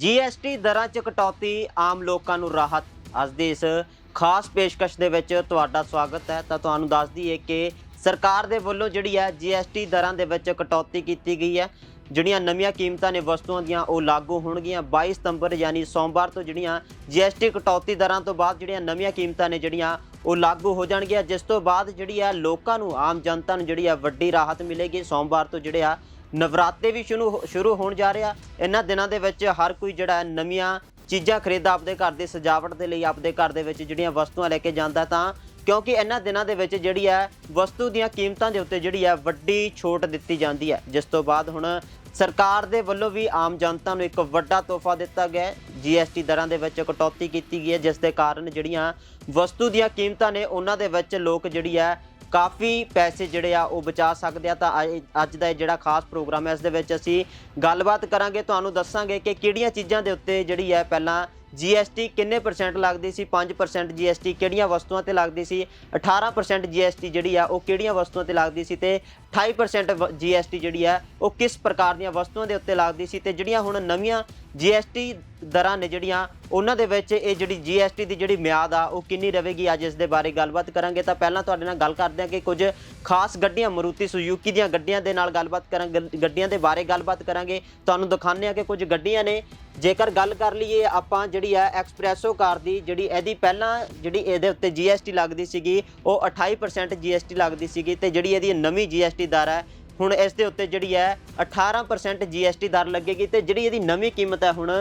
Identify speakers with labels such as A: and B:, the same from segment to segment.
A: GST ਦਰਾਂ 'ਚ ਕਟੌਤੀ ਆਮ ਲੋਕਾਂ ਨੂੰ ਰਾਹਤ। ਅੱਜ ਦੇ ਇਸ ਖਾਸ ਪੇਸ਼ਕਸ਼ ਦੇ ਵਿੱਚ ਤੁਹਾਡਾ ਸਵਾਗਤ ਹੈ। ਤਾਂ ਤੁਹਾਨੂੰ ਦੱਸ ਦਈਏ ਕਿ ਸਰਕਾਰ ਦੇ ਵੱਲੋਂ ਜਿਹੜੀ ਹੈ ਜੀਐਸਟੀ ਦਰਾਂ ਦੇ ਵਿੱਚ ਕਟੌਤੀ ਕੀਤੀ ਗਈ ਹੈ। ਜਿਹੜੀਆਂ ਨਵੀਆਂ ਕੀਮਤਾਂ ਨੇ ਵਸਤੂਆਂ ਦੀਆਂ, ਉਹ ਲਾਗੂ ਹੋਣਗੀਆਂ। 22 ਸਤੰਬਰ ਯਾਨੀ ਸੋਮਵਾਰ ਤੋਂ ਜਿਹੜੀਆਂ ਜੀਐਸਟੀ ਕਟੌਤੀ ਦਰਾਂ ਤੋਂ ਬਾਅਦ ਜਿਹੜੀਆਂ ਨਵੀਆਂ ਕੀਮਤਾਂ ਨੇ ਜਿਹੜੀਆਂ, ਉਹ ਲਾਗੂ ਹੋ ਜਾਣਗੀਆਂ। ਜਿਸ ਤੋਂ ਬਾਅਦ ਜਿਹੜੀ ਆ ਲੋਕਾਂ ਨੂੰ, ਆਮ ਜਨਤਾ ਨੂੰ ਜਿਹੜੀ ਆ ਵੱਡੀ ਰਾਹਤ ਮਿਲੇਗੀ। ਸੋਮਵਾਰ ਤੋਂ ਜਿਹੜੇ ਆ ਨਵਰਾਤੇ ਵੀ ਸ਼ੁਰੂ ਸ਼ੁਰੂ ਹੋਣ ਜਾ ਰਿਹਾ। ਇਹਨਾਂ ਦਿਨਾਂ ਦੇ ਵਿੱਚ ਹਰ ਕੋਈ ਜਿਹੜਾ ਨਵੀਆਂ ਚੀਜ਼ਾਂ ਖਰੀਦਦਾ ਆਪਦੇ ਘਰ ਦੀ ਸਜਾਵਟ ਦੇ ਲਈ, ਆਪਦੇ ਘਰ ਦੇ ਵਿੱਚ ਜਿਹੜੀਆਂ ਵਸਤੂਆਂ ਲੈ ਕੇ ਜਾਂਦਾ ਤਾਂ, ਕਿਉਂਕਿ ਇਹਨਾਂ ਦਿਨਾਂ ਦੇ ਵਿੱਚ ਜਿਹੜੀ ਹੈ ਵਸਤੂ ਦੀਆਂ ਕੀਮਤਾਂ ਦੇ ਉੱਤੇ ਜਿਹੜੀ ਹੈ ਵੱਡੀ ਛੋਟ ਦਿੱਤੀ ਜਾਂਦੀ ਹੈ। ਜਿਸ ਤੋਂ ਬਾਅਦ ਹੁਣ ਸਰਕਾਰ ਦੇ ਵੱਲੋਂ ਵੀ ਆਮ ਜਨਤਾ ਨੂੰ ਇੱਕ ਵੱਡਾ ਤੋਹਫਾ ਦਿੱਤਾ ਗਿਆ ਹੈ। ਜੀਐਸਟੀ ਦਰਾਂ ਦੇ ਵਿੱਚ ਕਟੌਤੀ ਕੀਤੀ ਗਈ ਹੈ, ਜਿਸ ਦੇ ਕਾਰਨ ਜਿਹੜੀਆਂ ਵਸਤੂ ਦੀਆਂ ਕੀਮਤਾਂ ਨੇ, ਉਹਨਾਂ ਦੇ ਵਿੱਚ ਲੋਕ ਜਿਹੜੀ ਹੈ ਕਾਫੀ ਪੈਸੇ ਜਿਹੜੇ ਆ ਉਹ ਬਚਾ ਸਕਦੇ ਆ ਤਾਂ ਅੱਜ- ਅੱਜ ਦਾ ਇਹ ਜਿਹੜਾ ਖਾਸ ਪ੍ਰੋਗਰਾਮ ਹੈ, ਇਸ ਦੇ ਵਿੱਚ ਅਸੀਂ ਗੱਲਬਾਤ ਕਰਾਂਗੇ, ਤੁਹਾਨੂੰ ਦੱਸਾਂਗੇ ਕਿ ਕਿਹੜੀਆਂ ਚੀਜ਼ਾਂ ਦੇ ਉੱਤੇ ਜਿਹੜੀ ਹੈ ਪਹਿਲਾਂ GST ਕਿੰਨੇ ਪਰਸੈਂਟ ਲੱਗਦੀ ਸੀ 5% GST ਕਿਹੜੀਆਂ ਵਸਤੂਆਂ ਤੇ ਲੱਗਦੀ ਸੀ 18% GST ਜਿਹੜੀ ਆ ਉਹ ਕਿਹੜੀਆਂ ਵਸਤੂਆਂ ਤੇ ਲੱਗਦੀ ਸੀ ਤੇ 28% ਵ- GST ਜਿਹੜੀ ਆ ਉਹ ਕਿਸ ਪ੍ਰਕਾਰ ਦੀਆਂ ਵਸਤੂਆਂ ਦੇ ਉੱਤੇ ਲੱਗਦੀ ਸੀ ਤੇ ਜਿਹੜੀਆਂ ਹੁਣ ਨਵੀਆਂ GST ਦਰਾਂ ਨੇ ਜਿਹੜੀਆਂ ਉਹਨਾਂ ਦੇ ਵਿੱਚ ਇਹ ਜਿਹੜੀ GST ਦੀ ਜਿਹੜੀ ਮਿਆਦ ਆ, ਉਹ ਕਿੰਨੀ ਰਹੇਗੀ? ਅੱਜ ਇਸ ਦੇ ਬਾਰੇ ਗੱਲਬਾਤ ਕਰਾਂਗੇ। ਤਾਂ ਪਹਿਲਾਂ ਤੁਹਾਡੇ ਨਾਲ ਗੱਲ ਕਰਦੇ ਹਾਂ ਕਿ ਕੁਝ ਖਾਸ ਗੱਡੀਆਂ, ਮਰੂਤੀ ਸੁਜ਼ੂਕੀ ਦੀਆਂ ਗੱਡੀਆਂ ਦੇ ਨਾਲ ਗੱਲਬਾਤ ਕਰਾਂਗੇ ਗੱਡੀਆਂ ਦੇ ਬਾਰੇ ਗੱਲਬਾਤ ਕਰਾਂਗੇ। ਤੁਹਾਨੂੰ ਦਿਖਾਉਂਦੇ ਹਾਂ ਕਿ ਕੁਝ ਗੱਡੀਆਂ ਨੇ। ਜੇਕਰ ਗੱਲ ਕਰ ਲਈਏ ਆਪਾਂ ਜਿਹੜੀ ਹੈ ਐਕਸਪ੍ਰੈਸੋ ਕਾਰ ਦੀ, ਜਿਹੜੀ ਇਹਦੀ ਪਹਿਲਾਂ ਜਿਹੜੀ ਇਹਦੇ ਉੱਤੇ GST ਲੱਗਦੀ ਸੀਗੀ, ਉਹ 28% GST ਲੱਗਦੀ ਸੀਗੀ ਤੇ ਜਿਹੜੀ ਇਹਦੀ ਨਵੀਂ GST ਦਰ ਹੈ, ਹੁਣ ਇਸ ਦੇ ਉੱਤੇ ਜਿਹੜੀ ਹੈ 18% GST ਦਰ ਲੱਗੇਗੀ ਤੇ ਜਿਹੜੀ ਇਹਦੀ ਨਵੀਂ ਕੀਮਤ ਹੈ ਹੁਣ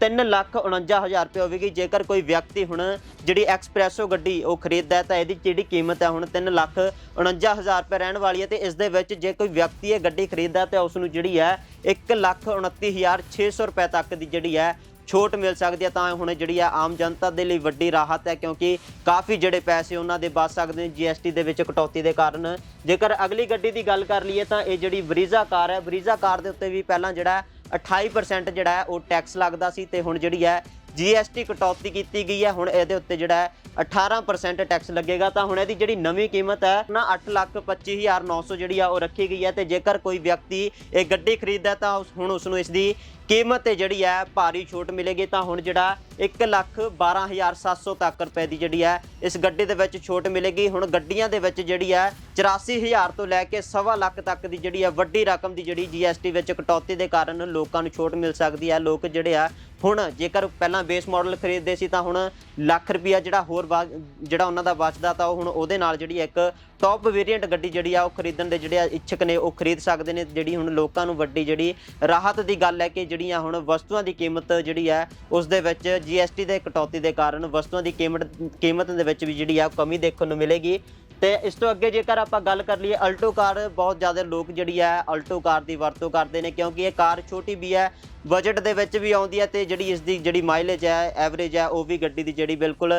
A: 3 ਲੱਖ 49000 ਰੁਪਏ ਹੋਵੇਗੀ। ਜੇਕਰ ਕੋਈ ਵਿਅਕਤੀ ਹੁਣ ਜਿਹੜੀ ਐਕਸਪ੍ਰੈਸੋ ਗੱਡੀ ਉਹ ਖਰੀਦਦਾ ਤਾਂ ਇਹਦੀ ਜਿਹੜੀ ਕੀਮਤ ਹੈ ਹੁਣ 3 ਲੱਖ 49000 ਰੁਪਏ ਰਹਿਣ ਵਾਲੀ ਹੈ ਤੇ ਇਸ ਦੇ ਵਿੱਚ ਜੇ ਕੋਈ ਵਿਅਕਤੀ ਇਹ ਗੱਡੀ ਖਰੀਦਦਾ ਤਾਂ ਉਸ ਨੂੰ ਜਿਹੜੀ ਹੈ 1 ਲੱਖ 29600 ਰੁਪਏ ਤੱਕ ਦੀ ਜਿਹੜੀ ਹੈ ਛੋਟ ਮਿਲ ਸਕਦੀ ਹੈ। ਤਾਂ ਹੁਣ ਜਿਹੜੀ ਹੈ ਆਮ ਜਨਤਾ ਦੇ ਲਈ ਵੱਡੀ ਰਾਹਤ ਹੈ, ਕਿਉਂਕਿ ਕਾਫੀ ਜਿਹੜੇ ਪੈਸੇ ਉਹਨਾਂ ਦੇ ਬਚ ਸਕਦੇ ਨੇ। ਜੀਐਸਟੀ ਦੇ ਵਿੱਚ ਕਟੌਤੀ ਦੇ ਕਾਰਨ ਜੇਕਰ ਅਗਲੀ ਗੱਡੀ ਦੀ ਗੱਲ ਕਰ ਲਈਏ, ਤਾਂ ਇਹ ਜਿਹੜੀ ਬਰੀਜ਼ਾ ਕਾਰ ਹੈ ਬਰੀਜ਼ਾ ਕਾਰ ਦੇ ਉੱਤੇ ਵੀ ਪਹਿਲਾਂ ਜਿਹੜਾ 28% ਜਿਹੜਾ ਹੈ ਉਹ ਟੈਕਸ ਲੱਗਦਾ ਸੀ ਤੇ ਹੁਣ ਜਿਹੜੀ ਹੈ GST ਕਟੌਤੀ ਕੀਤੀ ਗਈ ਹੈ, ਹੁਣ ਇਹਦੇ ਉੱਤੇ ਜਿਹੜਾ ਹੈ 18% ਟੈਕਸ ਲੱਗੇਗਾ। ਤਾਂ ਹੁਣ ਇਹਦੀ ਜਿਹੜੀ ਨਵੀਂ ਕੀਮਤ ਹੈ, ਨਾ 825900 ਜਿਹੜੀ ਆ ਉਹ ਰੱਖੀ ਗਈ ਹੈ ਤੇ ਜੇਕਰ ਕੋਈ ਵਿਅਕਤੀ ਇਹ ਗੱਡੀ ਖਰੀਦਦਾ ਤਾਂ ਉਸ- ਹੁਣ ਉਸ ਨੂੰ ਇਸ ਦੀ ਕੀਮਤ ਤੇ ਜਿਹੜੀ ਹੈ ਭਾਰੀ ਛੋਟ ਮਿਲੇਗੀ, ਤਾਂ ਹੁਣ ਜਿਹੜਾ 112700 ਤੱਕ ਰੁਪਏ ਦੀ ਜਿਹੜੀ ਹੈ ਇਸ ਗੱਡੀ ਦੇ ਵਿੱਚ ਛੋਟ ਮਿਲੇਗੀ। ਹੁਣ ਗੱਡੀਆਂ ਦੇ ਵਿੱਚ ਜਿਹੜੀ ਹੈ 84000 ਤੋਂ ਲੈ ਕੇ ਸਵਾ ਲੱਖ ਤੱਕ ਦੀ ਜਿਹੜੀ ਹੈ ਵੱਡੀ ਰਕਮ ਦੀ ਜਿਹੜੀ GST ਵਿੱਚ ਕਟੌਤੀ ਦੇ ਕਾਰਨ ਲੋਕਾਂ ਨੂੰ ਛੋਟ ਮਿਲ ਸਕਦੀ ਹੈ। ਲੋਕ ਜਿਹੜੇ ਆ, ਹੁਣ ਜੇਕਰ ਪਹਿਲਾਂ ਬੇਸ ਮਾਡਲ ਖਰੀਦਦੇ ਸੀ, ਤਾਂ ਹੁਣ ਲੱਖ ਰੁਪਿਆ ਜਿਹੜਾ ਹੋਰ ਵਾ- ਜਿਹੜਾ ਉਹਨਾਂ ਦਾ ਬਚਦਾ, ਤਾਂ ਉਹ ਹੁਣ ਉਹਦੇ ਨਾਲ ਜਿਹੜੀ ਇੱਕ ਟੌਪ ਵੇਰੀਐਂਟ ਗੱਡੀ ਜਿਹੜੀ ਆ, ਉਹ ਖਰੀਦਣ ਦੇ ਜਿਹੜੇ ਆ ਇੱਛਕ ਨੇ, ਉਹ ਖਰੀਦ ਸਕਦੇ ਨੇ, ਜਿਹੜੀ ਹੁਣ ਲੋਕਾਂ ਨੂੰ ਵੱਡੀ ਜਿਹੜੀ ਰਾਹਤ ਦੀ ਗੱਲ ਹੈ ਕਿ ਜਿਹੜੀਆਂ ਹੁਣ ਵਸਤੂਆਂ ਦੀ ਕੀਮਤ ਜਿਹੜੀ ਹੈ, ਉਸ ਦੇ ਵਿੱਚ GST ਦੇ ਕਟੌਤੀ ਦੇ ਕਾਰਨ ਵਸਤੂਆਂ ਦੀ ਕੀਮਤ ਕੀਮਤ ਦੇ ਵਿੱਚ ਵੀ ਜਿਹੜੀ ਆ ਕਮੀ ਦੇਖਣ ਨੂੰ ਮਿਲੇਗੀ। ਤੇ ਇਸ ਤੋਂ ਅੱਗੇ ਜੇਕਰ ਆਪਾਂ ਗੱਲ ਕਰ ਲਈਏ ਅਲਟੋ ਕਾਰ ਬਹੁਤ ਜ਼ਿਆਦਾ ਲੋਕ ਜਿਹੜੀ ਹੈ ਅਲਟੋ ਕਾਰ ਦੀ ਵਰਤੋਂ ਕਰਦੇ ਨੇ, ਕਿਉਂਕਿ ਇਹ ਕਾਰ ਛੋਟੀ ਵੀ ਹੈ ਬਜਟ ਦੇ ਵਿੱਚ ਵੀ ਆਉਂਦੀ ਹੈ ਤੇ ਜਿਹੜੀ ਇਸ ਦੀ ਜਿਹੜੀ ਮਾਈਲੇਜ ਹੈ ਐਵਰੇਜ ਹੈ, ਉਹ ਵੀ ਗੱਡੀ ਦੀ ਜਿਹੜੀ ਬਿਲਕੁਲ